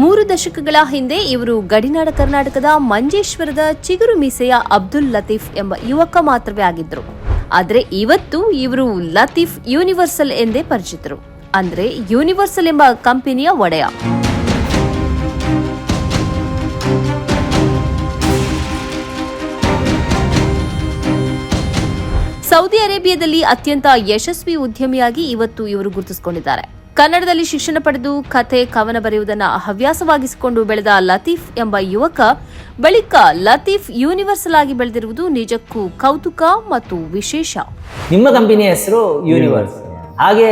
ಮೂರು ದಶಕಗಳ ಹಿಂದೆ ಇವರು ಗಡಿನಾಡ ಕರ್ನಾಟಕದ ಮಂಜೇಶ್ವರದ ಚಿಗುರು ಮೀಸೆಯ ಅಬ್ದುಲ್ ಲತೀಫ್ ಎಂಬ ಯುವಕ ಮಾತ್ರವೇ ಆಗಿದ್ರು ಆದರೆ ಇವತ್ತು ಇವರು ಲತೀಫ್ ಯೂನಿವರ್ಸಲ್ ಎಂದೇ ಪರಿಚಿತರು. ಅಂದ್ರೆ ಯೂನಿವರ್ಸಲ್ ಎಂಬ ಕಂಪನಿಯ ಒಡೆಯ. ಸೌದಿ ಅರೇಬಿಯಾದಲ್ಲಿ ಅತ್ಯಂತ ಯಶಸ್ವಿ ಉದ್ಯಮಿಯಾಗಿ ಇವತ್ತು ಇವರು ಗುರುತಿಸಿಕೊಂಡಿದ್ದಾರೆ. ಕನ್ನಡದಲ್ಲಿ ಶಿಕ್ಷಣ ಪಡೆದು ಕಥೆ, ಕವನ ಬರೆಯುವುದನ್ನು ಹವ್ಯಾಸವಾಗಿಸಿಕೊಂಡು ಬೆಳೆದ ಲತೀಫ್ ಎಂಬ ಯುವಕ, ಬಳಿಕ ಲತೀಫ್ ಯೂನಿವರ್ಸಲ್ ಆಗಿ ಬೆಳೆದಿರುವುದು ನಿಜಕ್ಕೂ ಕೌತುಕ ಮತ್ತು ವಿಶೇಷ. ನಿಮ್ಮ ಕಂಪನಿಯ ಹೆಸರು ಯೂನಿವರ್ಸ್. ಹಾಗೆ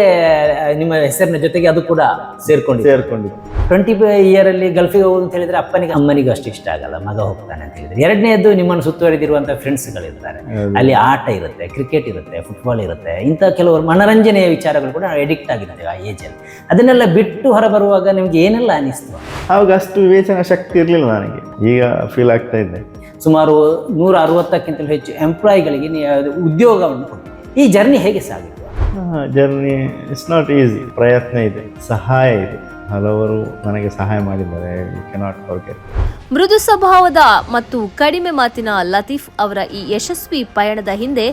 ನಿಮ್ಮ ಹೆಸರಿನ ಜೊತೆಗೆ ಅದು ಕೂಡ ಸೇರ್ಕೊಂಡು ಸೇರ್ಕೊಂಡಿದ್ದು ಟ್ವೆಂಟಿ ಇಯರ್ ಅಲ್ಲಿ ಗಲ್ಫಿಗೆ ಹೋಗು ಅಂತ ಹೇಳಿದ್ರೆ ಅಪ್ಪನಿಗೆ ಅಮ್ಮನಿಗೂ ಅಷ್ಟು ಇಷ್ಟ ಆಗಲ್ಲ ಮಗ ಹೋಗ್ತಾನೆ ಅಂತ ಹೇಳಿದ್ರೆ. ಎರಡನೇದು ನಿಮ್ಮನ್ನು ಸುತ್ತುವರಿದಿರುವಂತಹ ಫ್ರೆಂಡ್ಸ್ಗಳಿರ್ತಾರೆ ಅಲ್ಲಿ ಆಟ ಇರುತ್ತೆ ಕ್ರಿಕೆಟ್ ಇರುತ್ತೆ ಫುಟ್ಬಾಲ್ ಇರುತ್ತೆ. ಇಂಥ ಕೆಲವರು ಮನರಂಜನೆಯ ವಿಚಾರಗಳು ಕೂಡ ಎಡಿಕ್ಟ್ ಆಗಿರ್ತೇವೆ ಆ ಏಜಲ್ಲಿ ಅದನ್ನೆಲ್ಲ ಬಿಟ್ಟು ಹೊರಬರುವಾಗ ನಿಮ್ಗೆ ಏನೆಲ್ಲ ಅನಿಸ್ತು? ಆವಾಗ ಅಷ್ಟು ವಿವೇಚನಾ ಶಕ್ತಿ ಇರಲಿಲ್ಲ ನನಗೆ. ಈಗ ಫೀಲ್ ಆಗ್ತಾ ಇದೆ. ಸುಮಾರು ನೂರ ಅರವತ್ತಕ್ಕಿಂತಲೂ ಹೆಚ್ಚು ಎಂಪ್ಲಾಯಿಗಳಿಗೆ ಉದ್ಯೋಗವನ್ನು ಕೊಟ್ಟು ಈ ಜರ್ನಿ ಹೇಗೆ ಸಾಗಿತು ಜರ್ನಿ ಇಟ್ಸ್ ನಾಟ್ ಈಸಿ ಪ್ರಯತ್ನ ಇದೆ, ಸಹಾಯ ಇದೆ. ಹಲವರು ನನಗೆ ಸಹಾಯ ಮಾಡಿದ್ದಾರೆ ಕೆನಾಟ್ ಫಾರ್ಗೆಟ್ ಮೃದು ಸ್ವಭಾವದ ಮತ್ತು ಕಡಿಮೆ ಮಾತಿನ ಲತೀಫ್ ಅವರ ಈ ಯಶಸ್ವಿ ಪಯಣದ ಹಿಂದೆ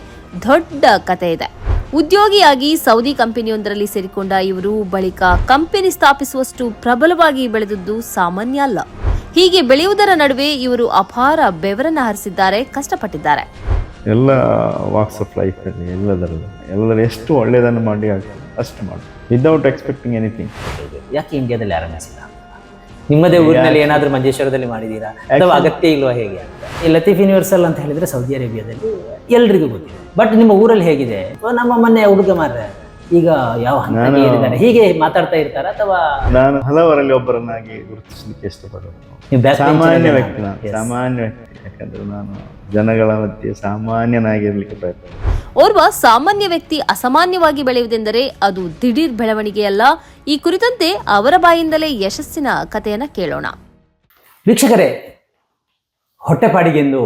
ದೊಡ್ಡ ಕತೆ ಇದೆ. ಉದ್ಯೋಗಿಯಾಗಿ ಸೌದಿ ಕಂಪನಿಯೊಂದರಲ್ಲಿ ಸೇರಿಕೊಂಡ ಇವರು ಬಳಿಕ ಕಂಪನಿ ಸ್ಥಾಪಿಸುವಷ್ಟು ಪ್ರಬಲವಾಗಿ ಬೆಳೆದದ್ದು ಸಾಮಾನ್ಯ ಅಲ್ಲ. ಹೀಗೆ ಬೆಳೆಯುವುದರ ನಡುವೆ ಇವರು ಅಪಾರ ಬೆವರನ್ನು ಹರಿಸಿದ್ದಾರೆ, ಕಷ್ಟಪಟ್ಟಿದ್ದಾರೆ. ಎಲ್ಲ ವಾಕ್ಸ್ ಆಫ್ ಲೈಫಲ್ಲಿ ಎಲ್ಲದರಲ್ಲೂ. ಎಲ್ಲದರಲ್ಲಿ ಎಷ್ಟು ಒಳ್ಳೆಯದನ್ನು ಮಾಡಿ ಅಷ್ಟು ಮಾಡಿ. ವಿದೌಟ್ ಎಕ್ಸ್ಪೆಕ್ಟಿಂಗ್ ಎನಿಥಿಂಗ್ ಯಾಕೆ ಇಂಡಿಯಾದಲ್ಲಿ ಆರಂಭಿಸಿಲ್ಲ ನಿಮ್ಮದೇ ಊರಿನಲ್ಲಿ ಏನಾದರೂ ಮಂಜೇಶ್ವರದಲ್ಲಿ ಮಾಡಿದ್ದೀರಾ? ಅಥವಾ ಅಗತ್ಯ ಇಲ್ವಾ ಹೇಗೆ ಈ ಲತೀಫ್ ಯೂನಿವರ್ಸಲ್ ಅಂತ ಹೇಳಿದ್ರೆ ಸೌದಿ ಅರೇಬಿಯಾದಲ್ಲಿ ಎಲ್ರಿಗೂ ಗೊತ್ತಿದೆ. ಬಟ್ ನಿಮ್ಮ ಊರಲ್ಲಿ ಹೇಗಿದೆ? ನಮ್ಮ ಮೊನ್ನೆ ಹುಡುಗ ಮಾರ್ರೆ. ಈಗ ಯಾವ ಹಂತಕ್ಕೆ ಏರಿದ್ದಾನೆ ಹೀಗೆ ಮಾತಾಡ್ತಾ ಇರ್ತಾರ ಅಥವಾ ನಾನು ಹಲವರಲ್ಲಿ ಒಬ್ಬರನ್ನಾಗಿ ಗುರುತಿಸಲಿಕ್ಕೆ ಇಷ್ಟಪಡುವ ನೀವು back bench ಸಾಮಾನ್ಯ ಅಲ್ಲಿ ವ್ಯಕ್ತಿ ನಾನು ಸಾಮಾನ್ಯ ವ್ಯಕ್ತಿ ಯಾಕಂದ್ರೆ ನಾನು ಜನಗಳ ಮಧ್ಯೆ ಸಾಮಾನ್ಯನಾಗಿರ್ಲಿಕ್ಕೆ ಪ್ರಯತ್ನ ಮಾಡ್ತೀನಿ. ಓರ್ವ ಸಾಮಾನ್ಯ ವ್ಯಕ್ತಿ ಅಸಾಮಾನ್ಯವಾಗಿ ಬೆಳೆಯುವುದೆಂದರೆ ಅದು ದಿಢೀರ್ ಬೆಳವಣಿಗೆಯಲ್ಲ. ಈ ಕುರಿತಂತೆ ಅವರ ಬಾಯಿಂದಲೇ ಯಶಸ್ಸಿನ ಕಥೆಯನ್ನ ಕೇಳೋಣ. ವೀಕ್ಷಕರೇ ಹೊಟ್ಟೆಪಾಡಿಗೆಂದು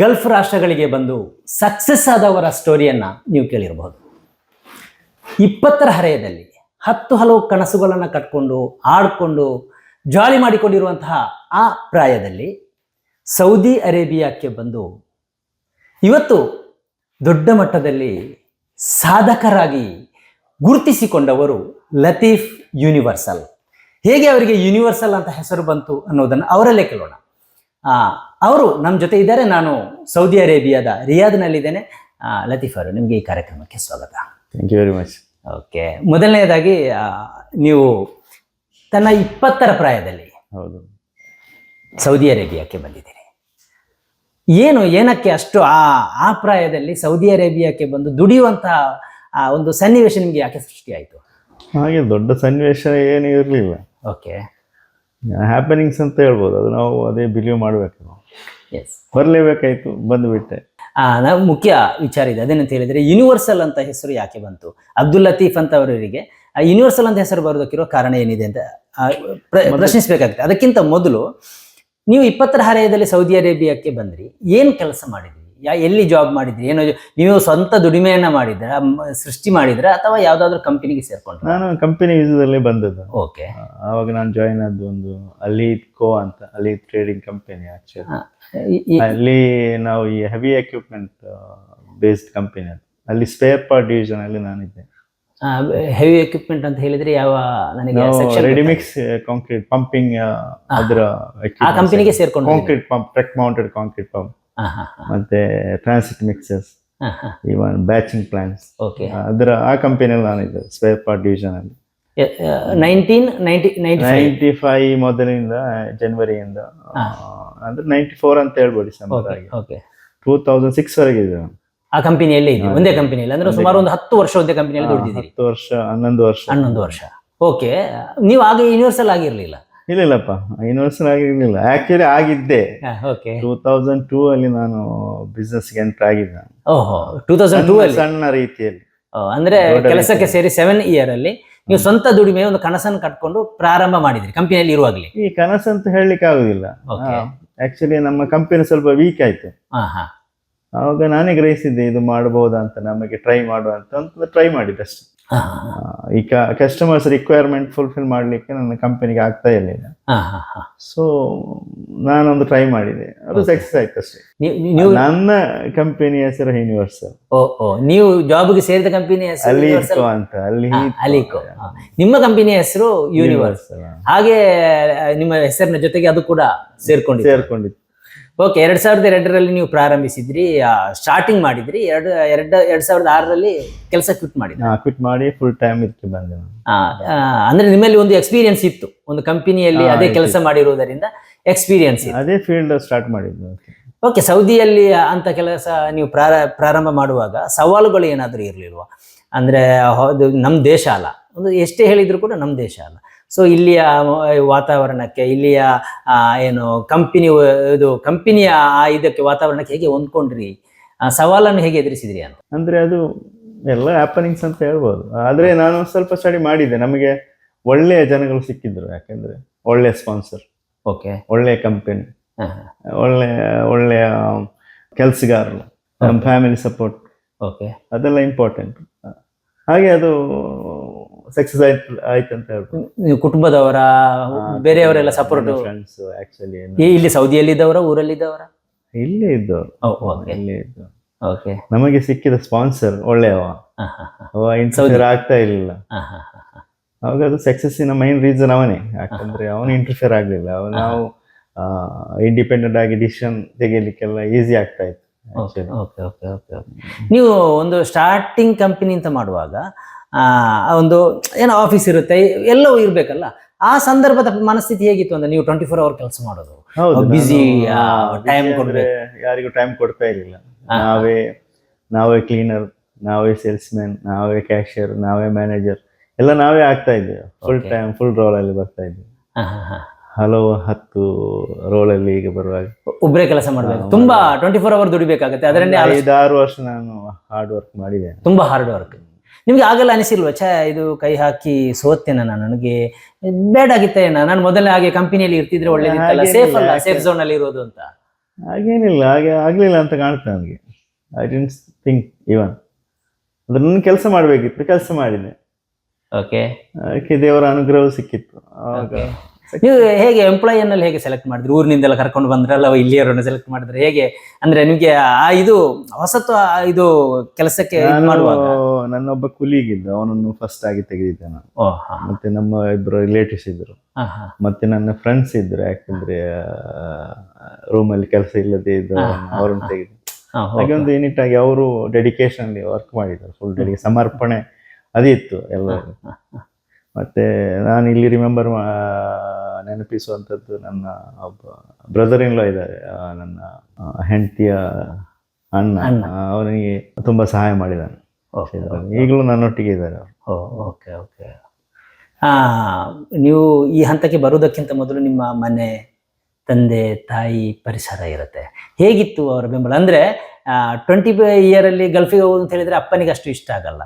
ಗಲ್ಫ್ ರಾಷ್ಟ್ರಗಳಿಗೆ ಬಂದು ಸಕ್ಸಸ್ ಆದವರ ಸ್ಟೋರಿಯನ್ನ ನೀವು ಕೇಳಿರಬಹುದು ಇಪ್ಪತ್ತರ ಹರೆಯದಲ್ಲಿ ಹತ್ತು ಹಲವು ಕನಸುಗಳನ್ನು ಕಟ್ಕೊಂಡು, ಆಡ್ಕೊಂಡು, ಜಾಲಿ ಮಾಡಿಕೊಂಡಿರುವಂತಹ ಆ ಪ್ರಾಯದಲ್ಲಿ ಸೌದಿ ಅರೇಬಿಯಾಕ್ಕೆ ಬಂದು ಇವತ್ತು ದೊಡ್ಡ ಮಟ್ಟದಲ್ಲಿ ಸಾಧಕರಾಗಿ ಗುರುತಿಸಿಕೊಂಡವರು ಲತೀಫ್ ಯೂನಿವರ್ಸಲ್. ಹೇಗೆ ಅವರಿಗೆ ಯೂನಿವರ್ಸಲ್ ಅಂತ ಹೆಸರು ಬಂತು ಅನ್ನೋದನ್ನು ಅವರಲ್ಲೇ ಕೇಳೋಣ. ಅವರು ನಮ್ಮ ಜೊತೆ ಇದ್ದಾರೆ. ನಾನು ಸೌದಿ ಅರೇಬಿಯಾದ ರಿಯಾದ್ನಲ್ಲಿದ್ದೇನೆ. ಲತೀಫ್ ಅವರು, ನಿಮಗೆ ಈ ಕಾರ್ಯಕ್ರಮಕ್ಕೆ ಸ್ವಾಗತ. Thank you very much okay ಮೊದಲನೆಯದಾಗಿ ನೀವು ತನ್ನ ಇಪ್ಪತ್ತರ ಪ್ರಾಯದಲ್ಲಿ ಹೌದು. ಸೌದಿ ಅರೇಬಿಯಾಕ್ಕೆ ಬಂದಿದ್ದೀರಿ. ಏನು ಏನಕ್ಕೆ ಅಷ್ಟು ಆ ಆ ಪ್ರಾಯದಲ್ಲಿ ಸೌದಿ ಅರೇಬಿಯಾಕ್ಕೆ ಬಂದು ದುಡಿಯುವಂತಹ ಆ ಒಂದು ಸನ್ನಿವೇಶ ನಿಮಗೆ ಯಾಕೆ ಸೃಷ್ಟಿಯಾಯಿತು ಹಾಗೆ ದೊಡ್ಡ ಸನ್ನಿವೇಶ ಏನು ಇರಲಿಲ್ಲ. ಓಕೆ ಹ್ಯಾಪನಿಂಗ್ಸ್ ಅಂತ ಹೇಳ್ಬೋದು. ಅದು ನಾವು ಅದೇ ಬಿಲೀವ್ ಮಾಡಬೇಕು ನಾವು. ಎಸ್ ಬರಲೇಬೇಕಾಯ್ತು ಬಂದುಬಿಟ್ಟೆ. ಮುಖ್ಯ ವಿಚಾರ ಇದೆ. ಅದೇನಂತ ಹೇಳಿದ್ರೆ ಯೂನಿವರ್ಸಲ್ ಅಂತ ಹೆಸರು ಯಾಕೆ ಬಂತು? ಅಬ್ದುಲ್ ಲತೀಫ್ ಅಂತ ಅವರಿಗೆ ಆ ಯೂನಿವರ್ಸಲ್ ಅಂತ ಹೆಸರು ಬರೋದಕ್ಕಿರೋ ಕಾರಣ ಏನಿದೆ ಅಂತ ಪ್ರಶ್ನಿಸಬೇಕಾಗ್ತದೆ ಅದಕ್ಕಿಂತ ಮೊದಲು ನೀವು ಇಪ್ಪತ್ತರ ಹರೆಯದಲ್ಲಿ ಸೌದಿ ಅರೇಬಿಯಾಕ್ಕೆ ಬಂದ್ರಿ. ಏನ್ ಕೆಲಸ ಮಾಡಿದ್ರಿ? ಯಾ ಎಲ್ಲಿ ಜಾಬ್ ಮಾಡಿದ್ರಿ? ಏನೋ ನೀವು ಸ್ವಂತ ದುಡಿಮೆಯನ್ನ ಮಾಡಿದ್ರ ಸೃಷ್ಟಿ ಮಾಡಿದ್ರ ಅಥವಾ ಯಾವ್ದಾದ್ರು ಕಂಪನಿಗೆ ಸೇರ್ಕೊಂಡ್ರಿ? ನಾನು ಕಂಪನಿ ವಿಸದಲ್ಲಿ ಬಂದದ್ದು. ಓಕೆ ಆವಾಗ ನಾನು ಜಾಯಿನ್ ಆದ್ದು ಒಂದು ಅಲಿ ಕೋ ಅಂತ ಅಲಿ ಟ್ರೇಡಿಂಗ್ ಕಂಪನಿ ಆಕ್ಚುಲಿ ಅಲ್ಲಿ ನಾವು ಈ ಹೆವಿ ಎಕ್ವಿಪ್ಮೆಂಟ್ ಬೇಸ್ಡ್ ಕಂಪನಿ ಅದು. ಅಲ್ಲಿ ಸ್ಪೇರ್ ಪಾರ್ಟ್ ಡಿವಿಷನ್ ಅಲ್ಲಿ ನಾನಿದ್ದೆ. ಹೆವಿ ಎಕ್ವಿಪ್ಮೆಂಟ್ ಅಂತ ಹೇಳಿದ್ರೆ ಯಾವ ನನಗೆ ರೆಡಿಮಿಕ್ಸ್ ಕಾಂಕ್ರೀಟ್ ಪಂಪಿಂಗ್ ಅದರ ಆ ಕಂಪನಿಗೆ ಸೇರ್ಕೊಂಡು concrete pump truck mounted concrete pump ಮತ್ತೆ transit mixers even batching plants okay ಅದರ ಆ ಕಂಪನಿಯಲ್ಲಿ ನಾನಿದ್ದೆ ಸ್ಪೇರ್ ಪಾರ್ಟ್ ಡಿವಿಷನ್ ಅಲ್ಲಿ. ನೈನ್ಟೀನ್ ನೈನ್ಟಿ ನೈಂಟಿ ಫೈವ್ ಮೊದಲಿಂದ ಜನವರಿಯಿಂದ ಅಂದ್ರೆ ನೈಂಟಿ ಫೋರ್ ಅಂತ ಹೇಳ್ಬೋದು ಓಕೆ ಟೂ ತೌಸಂಡ್ ಸಿಕ್ಸ್ ವರೆಗೆ ಇದೆ. ಆ ಕಂಪನಿಯಲ್ಲೇ ಇದೆ ಒಂದೇ ಕಂಪನಿಯಲ್ಲಿ ಅಂದ್ರೆ ಸುಮಾರು ಒಂದು ಹತ್ತು ವರ್ಷ ಒಂದೇ ಕಂಪನಿಯಲ್ಲಿ ದುಡಿದಿದ್ದೀರಿ. ಹತ್ತು ವರ್ಷ ಹನ್ನೊಂದು ವರ್ಷ. ಹನ್ನೊಂದು ವರ್ಷ. ಓಕೆ ನೀವು ಆಗ ಯೂನಿವರ್ಸಲ್ ಆಗಿರ್ಲಿಲ್ಲ? ಇಲ್ಲ ಇಲ್ಲಪ್ಪ ಯೂನಿವರ್ಸಲ್ ಆಗಿರ್ಲಿಲ್ಲ. ಆಕ್ಚುಲಿ ಆಗಿದ್ದೆ. ಓಕೆ ಟೂ ತೌಸಂಡ್ ಟೂ ಅಲ್ಲಿ ನಾನು ಬಿಸ್ನೆಸ್ಗೆ ಎಂಟರ್ ಆಗಿದ್ದೆ. ಓಹೋ ಟೂ ತೌಸಂಡ್ ಟೂ ಅಲ್ಲಿ? ಸಣ್ಣ ರೀತಿಯಲ್ಲಿ. ಅಂದ್ರೆ ಕೆಲಸಕ್ಕೆ ಸೇರಿ ಸೆವೆನ್ ಇಯರ್ ಅಲ್ಲಿ ನೀವು ಸ್ವಂತ ದುಡಿಮೆ ಒಂದು ಕನಸನ್ನು ಕಟ್ಕೊಂಡು ಪ್ರಾರಂಭ ಮಾಡಿದ್ರಿ ಕಂಪನಿಯಲ್ಲಿ ಇರುವಾಗಲೇ. ಈ ಕನಸಂತ ಹೇಳಲಿಕ್ಕೆ ಆಗುದಿಲ್ಲ. ಆಕ್ಚುಲಿ ನಮ್ಮ ಕಂಪನಿ ಸ್ವಲ್ಪ ವೀಕ್ ಆಯ್ತು. ಆವಾಗ ನಾನೇ ಗ್ರಹಿಸಿದ್ದೆ ಇದು ಮಾಡಬಹುದಾ ಅಂತ ನಮಗೆ ಟ್ರೈ ಮಾಡುವ ಅಂತ ಅಂತ ಟ್ರೈ ಮಾಡಿದ್ದೆ ಅಷ್ಟೇ ಹಾ, ಹಾ, ಆ, ಈ ಕಸ್ಟಮರ್ಸ್ ರಿಕ್ವೈರ್ಮೆಂಟ್ ಫುಲ್ಫಿಲ್ ಮಾಡಲಿಕ್ಕೆ ನನ್ನ ಕಂಪನಿಗೆ ಆಗ್ತಾ ಇರಲಿಲ್ಲ. ಸೊ ನಾನೊಂದು ಟ್ರೈ ಮಾಡಿದೆ. ಅದು ಸಕ್ಸಸ್ ಆಯ್ತು ಅಷ್ಟೇ. ನನ್ನ ಕಂಪನಿ ಹೆಸರು ಯೂನಿವರ್ಸಲ್ ಓ ನೀವು ಜಾಬ್ಗೆ ಸೇರಿದ ಕಂಪನಿ ಹೆಸರು ಅಲ್ಲಿ? ಅಂತ ಅಲ್ಲಿ ಅಲಿಕೋ ನಿಮ್ಮ ಕಂಪನಿ ಹೆಸರು ಯೂನಿವರ್ಸಲ್ ಹಾಗೆ ನಿಮ್ಮ ಹೆಸರಿನ ಜೊತೆಗೆ ಅದು ಕೂಡ ಸೇರ್ಕೊಂಡು ಸೇರ್ಕೊಂಡಿತ್ತು ಓಕೆ ಎರಡ್ ಸಾವಿರದ ಎರಡರಲ್ಲಿ ನೀವು ಪ್ರಾರಂಭಿಸಿದ್ರಿ ಸ್ಟಾರ್ಟಿಂಗ್ ಮಾಡಿದ್ರಿ ಎರಡು ಎರಡು ಎರಡ್ ಸಾವಿರದ ಆರರಲ್ಲಿ ಕೆಲಸ ಕ್ವಿಟ್ ಮಾಡಿದ್ರಿ. ಕ್ವಿಟ್ ಮಾಡಿ ಫುಲ್ ಟೈಮ್ ಇದಕ್ಕೆ ಬಂದೆ ಅಂದ್ರೆ ನಿಮ್ಮಲ್ಲಿ ಒಂದು ಎಕ್ಸ್ಪೀರಿಯನ್ಸ್ ಇತ್ತು ಒಂದು ಕಂಪನಿಯಲ್ಲಿ ಅದೇ ಕೆಲಸ ಮಾಡಿರುವುದರಿಂದ ಎಕ್ಸ್ಪೀರಿಯನ್ಸ್ ಅದೇ ಫೀಲ್ಡ್ ಸ್ಟಾರ್ಟ್ ಮಾಡಿದ್ದು ಓಕೆ ಸೌದಿಯಲ್ಲಿ ಅಂತ ಕೆಲಸ ನೀವು ಪ್ರಾರ ಪ್ರಾರಂಭ ಮಾಡುವಾಗ ಸವಾಲುಗಳು ಏನಾದರೂ ಇರಲಿಲ್ವಾ? ಅಂದ್ರೆ ಹೌದು ನಮ್ಮ ದೇಶ ಅಲ್ಲ. ಒಂದು ಎಷ್ಟೇ ಹೇಳಿದ್ರು ಕೂಡ ನಮ್ಮ ದೇಶ ಅಲ್ಲ. ಸೊ ಇಲ್ಲಿಯ ವಾತಾವರಣಕ್ಕೆ ಇಲ್ಲಿಯ ಆ, ಏನು ಕಂಪನಿ ಇದು ಕಂಪನಿಯ ಆ ಇದಕ್ಕೆ ವಾತಾವರಣಕ್ಕೆ ಹೇಗೆ ಹೊಂದ್ಕೊಂಡ್ರಿ? ಆ ಸವಾಲನ್ನು ಹೇಗೆ ಎದುರಿಸಿದ್ರಿ ಅಂತ? ಅಂದ್ರೆ ಅದು ಎಲ್ಲ ಹ್ಯಾಪನಿಂಗ್ಸ್ ಅಂತ ಹೇಳ್ಬೋದು. ಆದ್ರೆ ನಾನು ಸ್ವಲ್ಪ ಸ್ಟಡಿ ಮಾಡಿದ್ದೆ. ನಮಗೆ ಒಳ್ಳೆಯ ಜನಗಳು ಸಿಕ್ಕಿದ್ರು ಯಾಕೆಂದ್ರೆ ಒಳ್ಳೆ ಸ್ಪಾನ್ಸರ್ ಓಕೆ. ಒಳ್ಳೆ ಕಂಪನಿ ಒಳ್ಳೆ ಒಳ್ಳೆಯ ಕೆಲಸಗಾರರು. ನಮ್ಮ ಫ್ಯಾಮಿಲಿ ಸಪೋರ್ಟ್ ಓಕೆ. ಅದೆಲ್ಲ ಇಂಪಾರ್ಟೆಂಟ್ ಹಾಗೆ ಅದು ಸಕ್ಸಸ್ ಆಯ್ತು ಆಯ್ತು ಅಂತ ಹೇಳ್ಬೋದು. ನೀವು ಕುಟುಂಬದವರ ಬೇರೆಯವರೆಲ್ಲ ಸಪೋರ್ಟ್ ಫ್ರೆಂಡ್ಸ್ ಆಕ್ಚುಲಿ ಇಲ್ಲಿ ಊರಲ್ಲಿ ಊರಲ್ಲಿದ್ದವರ? ಇಲ್ಲೇ ಇದ್ದವರು. ಓಕೆ ಇಲ್ಲೇ ಇದ್ದು ಓಕೆ ನಮಗೆ ಸಿಕ್ಕಿದ ಸ್ಪಾನ್ಸರ್ ಒಳ್ಳೆಯವ. ಅವ ಇಂಟರ್ಫಿಯರ್ ಆಗ್ತಾ ಇರಲಿಲ್ಲ. ಅವಾಗ ಅದು ಸಕ್ಸಸ್ಸಿನ ಮೈನ್ ರೀಸನ್ ಅವನೇ. ಯಾಕಂದ್ರೆ ಅವನು ಇಂಟರ್ಫಿಯರ್ ಆಗಲಿಲ್ಲ. ಅವ ನಾವು ಇಂಡಿಪೆಂಡೆಂಟ್ ಆಗಿ ಡಿಸಿಷನ್ ತೆಗಿಲಿಕ್ಕೆಲ್ಲ ಈಸಿ ಆಗ್ತಾ ಇತ್ತು ನೀವು ಒಂದು ಸ್ಟಾರ್ಟಿಂಗ್ ಕಂಪನಿ ಅಂತ ಮಾಡುವಾಗ ಒಂದು ಏನೋ ಆಫೀಸ್ ಇರುತ್ತೆ ಎಲ್ಲವೂ ಇರಬೇಕಲ್ಲ. ಆ ಸಂದರ್ಭದ ಮನಸ್ಥಿತಿ ಹೇಗಿತ್ತು ಅಂದ್ರೆ ನೀವು ಟ್ವೆಂಟಿ ಫೋರ್ ಅವರ್ ಕೆಲಸ ಮಾಡೋದು? ಬಿಸಿ ಟೈಮ್ ಆ, ಆ, ಯಾರಿಗೂ ಟೈಮ್ ಕೊಡ್ತಾ ಇರಲಿಲ್ಲ. ನಾವೇ ನಾವೇ ಕ್ಲೀನರ್ ನಾವೇ ಸೇಲ್ಸ್ ಮ್ಯಾನ್ ನಾವೇ ಕ್ಯಾಶಿಯರ್ ನಾವೇ ಮ್ಯಾನೇಜರ್ ಎಲ್ಲ ನಾವೇ ಆಗ್ತಾ ಇದ್ದೇವೆ. ಫುಲ್ ಟೈಮ್ ಫುಲ್ ರೋಲ್ ಅಲ್ಲಿ ಬರ್ತಾ ಹಾ. ಹಲವು ಹತ್ತು ರೋಲ್ ಅಲ್ಲಿ ಈಗ ಬರುವಾಗ. ಒಬ್ಬರೇ ಕೆಲಸ ಮಾಡಬೇಕು. ತುಂಬಾ ಟ್ವೆಂಟಿ ಫೋರ್ ಅವರ್ ದುಡಿಬೇಕಾಗುತ್ತೆ. ಅದರಲ್ಲಿ ಐದಾರು ವರ್ಷ ನಾನು ಹಾರ್ಡ್ ವರ್ಕ್ ಮಾಡಿದ್ದೇನೆ. ತುಂಬಾ ಹಾರ್ಡ್ ವರ್ಕ್ ನಿಮ್ಗೆ ಆಗಲ್ಲ ಅನಿಸಿಲ್ವ? ಛ ಇದು ಕೈ ಹಾಕಿ ಸೋತ್ತೇನ ನಾನು ನನಗೆ ಬೇಡಾಗಿತ್ತೇನ ನಾನು ಮೊದಲೇ ಹಾಗೆ ಕಂಪನಿಯಲ್ಲಿ ಇರ್ತಿದ್ರೆ ಒಳ್ಳೇದಿತ್ತಲ್ಲ? ಸೇಫ್ ಅಲ್ಲ ಸೇಫ್ ಝೋನ್ ಅಲ್ಲಿ ಇರೋದು ಅಂತ? ಹಾಗೇನಿಲ್ಲ ಹಾಗೆ ಆಗ್ಲಿಲ್ಲ ಅಂತ ಕಾಣುತ್ತೆ ನನಗೆ. ಐ ಡೋಂಟ್ ಥಿಂಕ್ ಇವನ್ ಅಂದ್ರೆ ನನ್ನ ಕೆಲಸ ಮಾಡಬೇಕಿತ್ತು ಕೆಲಸ ಮಾಡಿದೆ ಓಕೆ ಅದಕ್ಕೆ ದೇವರ ಅನುಗ್ರಹ ಸಿಕ್ಕಿತ್ತು. ಆವಾಗ ನೀವು ಹೇಗೆ ಎಂಪ್ಲಾಯಿಯನ್ನಲ್ಲಿ ಹೇಗೆ ಸೆಲೆಕ್ಟ್ ಮಾಡಿದ್ರಿ? ಊರಿನಿಂದೆಲ್ಲ ಕರ್ಕೊಂಡು ಬಂದ್ರಲ್ಲ ಇಲ್ಲಿಯವರನ್ನ ಸೆಲೆಕ್ಟ್ ಮಾಡಿದ್ರೆ? ಹೇಗೆ? ಅಂದ್ರೆ ನಿಮಗೆ ಆ ಇದು ಹೊಸತು ಇದು ಕೆಲಸಕ್ಕೆ ಮಾಡುವಾಗ? ನನ್ನೊಬ್ಬ ಕುಲೀಗಿದ್ದ ಅವನನ್ನು ಫಸ್ಟ್ ಆಗಿ ತೆಗೆದಿದ್ದೆ ನಾನು. ಮತ್ತೆ ನಮ್ಮ ಇಬ್ರು ರಿಲೇಟಿವ್ಸ್ ಇದ್ರು. ಮತ್ತೆ ನನ್ನ ಫ್ರೆಂಡ್ಸ್ ಇದ್ರು ಯಾಕಂದ್ರೆ ರೂಮಲ್ಲಿ ಕೆಲಸ ಇಲ್ಲದೆ ಇದ್ದು ಅವರನ್ನು. ತೆಗೆದು ಹಾಗೆ ಒಂದು ಯೂನಿಟ್ ಆಗಿ ಅವರು ಡೆಡಿಕೇಶನ್ ವರ್ಕ್ ಮಾಡಿದ್ದಾರೆ ಫುಲ್ ಡೆಡಿ ಸಮರ್ಪಣೆ ಅದಿತ್ತು ಎಲ್ಲ ಹಾ, ಹಾ. ಮತ್ತೆ ನಾನು ಇಲ್ಲಿ ರಿಮೆಂಬರ್ ನೆನಪಿಸುವಂಥದ್ದು ನನ್ನ ಒಬ್ಬ ಬ್ರದರ್ ಇನ್ ಲಾ ಇದ್ದಾರೆ ನನ್ನ ಹೆಂಡತಿಯ ಅಣ್ಣ. ಅಣ್ಣ. ಅವನಿಗೆ ತುಂಬಾ ಸಹಾಯ ಮಾಡಿದ್ದಾನೆ. ಓಕೆ, ಈಗಲೂ ನನ್ನೊಟ್ಟಿಗೆ ಇದ್ದಾರೆ ಓ ಓಕೆ ಓಕೆ ಆ ನೀವು ಈ ಹಂತಕ್ಕೆ ಬರುವುದಕ್ಕಿಂತ ಮೊದಲು ನಿಮ್ಮ ಮನೆ ತಂದೆ ತಾಯಿ ಪರಿಸರ ಇರುತ್ತೆ. ಹೇಗಿತ್ತು ಅವರ ಬೆಂಬಲ? ಅಂದ್ರೆ ಟ್ವೆಂಟಿ ಇಯರ್ ಅಲ್ಲಿ ಗಲ್ಫಿಗೆ ಹೋಗೋದು ಅಂತ ಹೇಳಿದ್ರೆ ಅಪ್ಪನಿಗೆ ಅಷ್ಟು ಇಷ್ಟ ಆಗಲ್ಲ.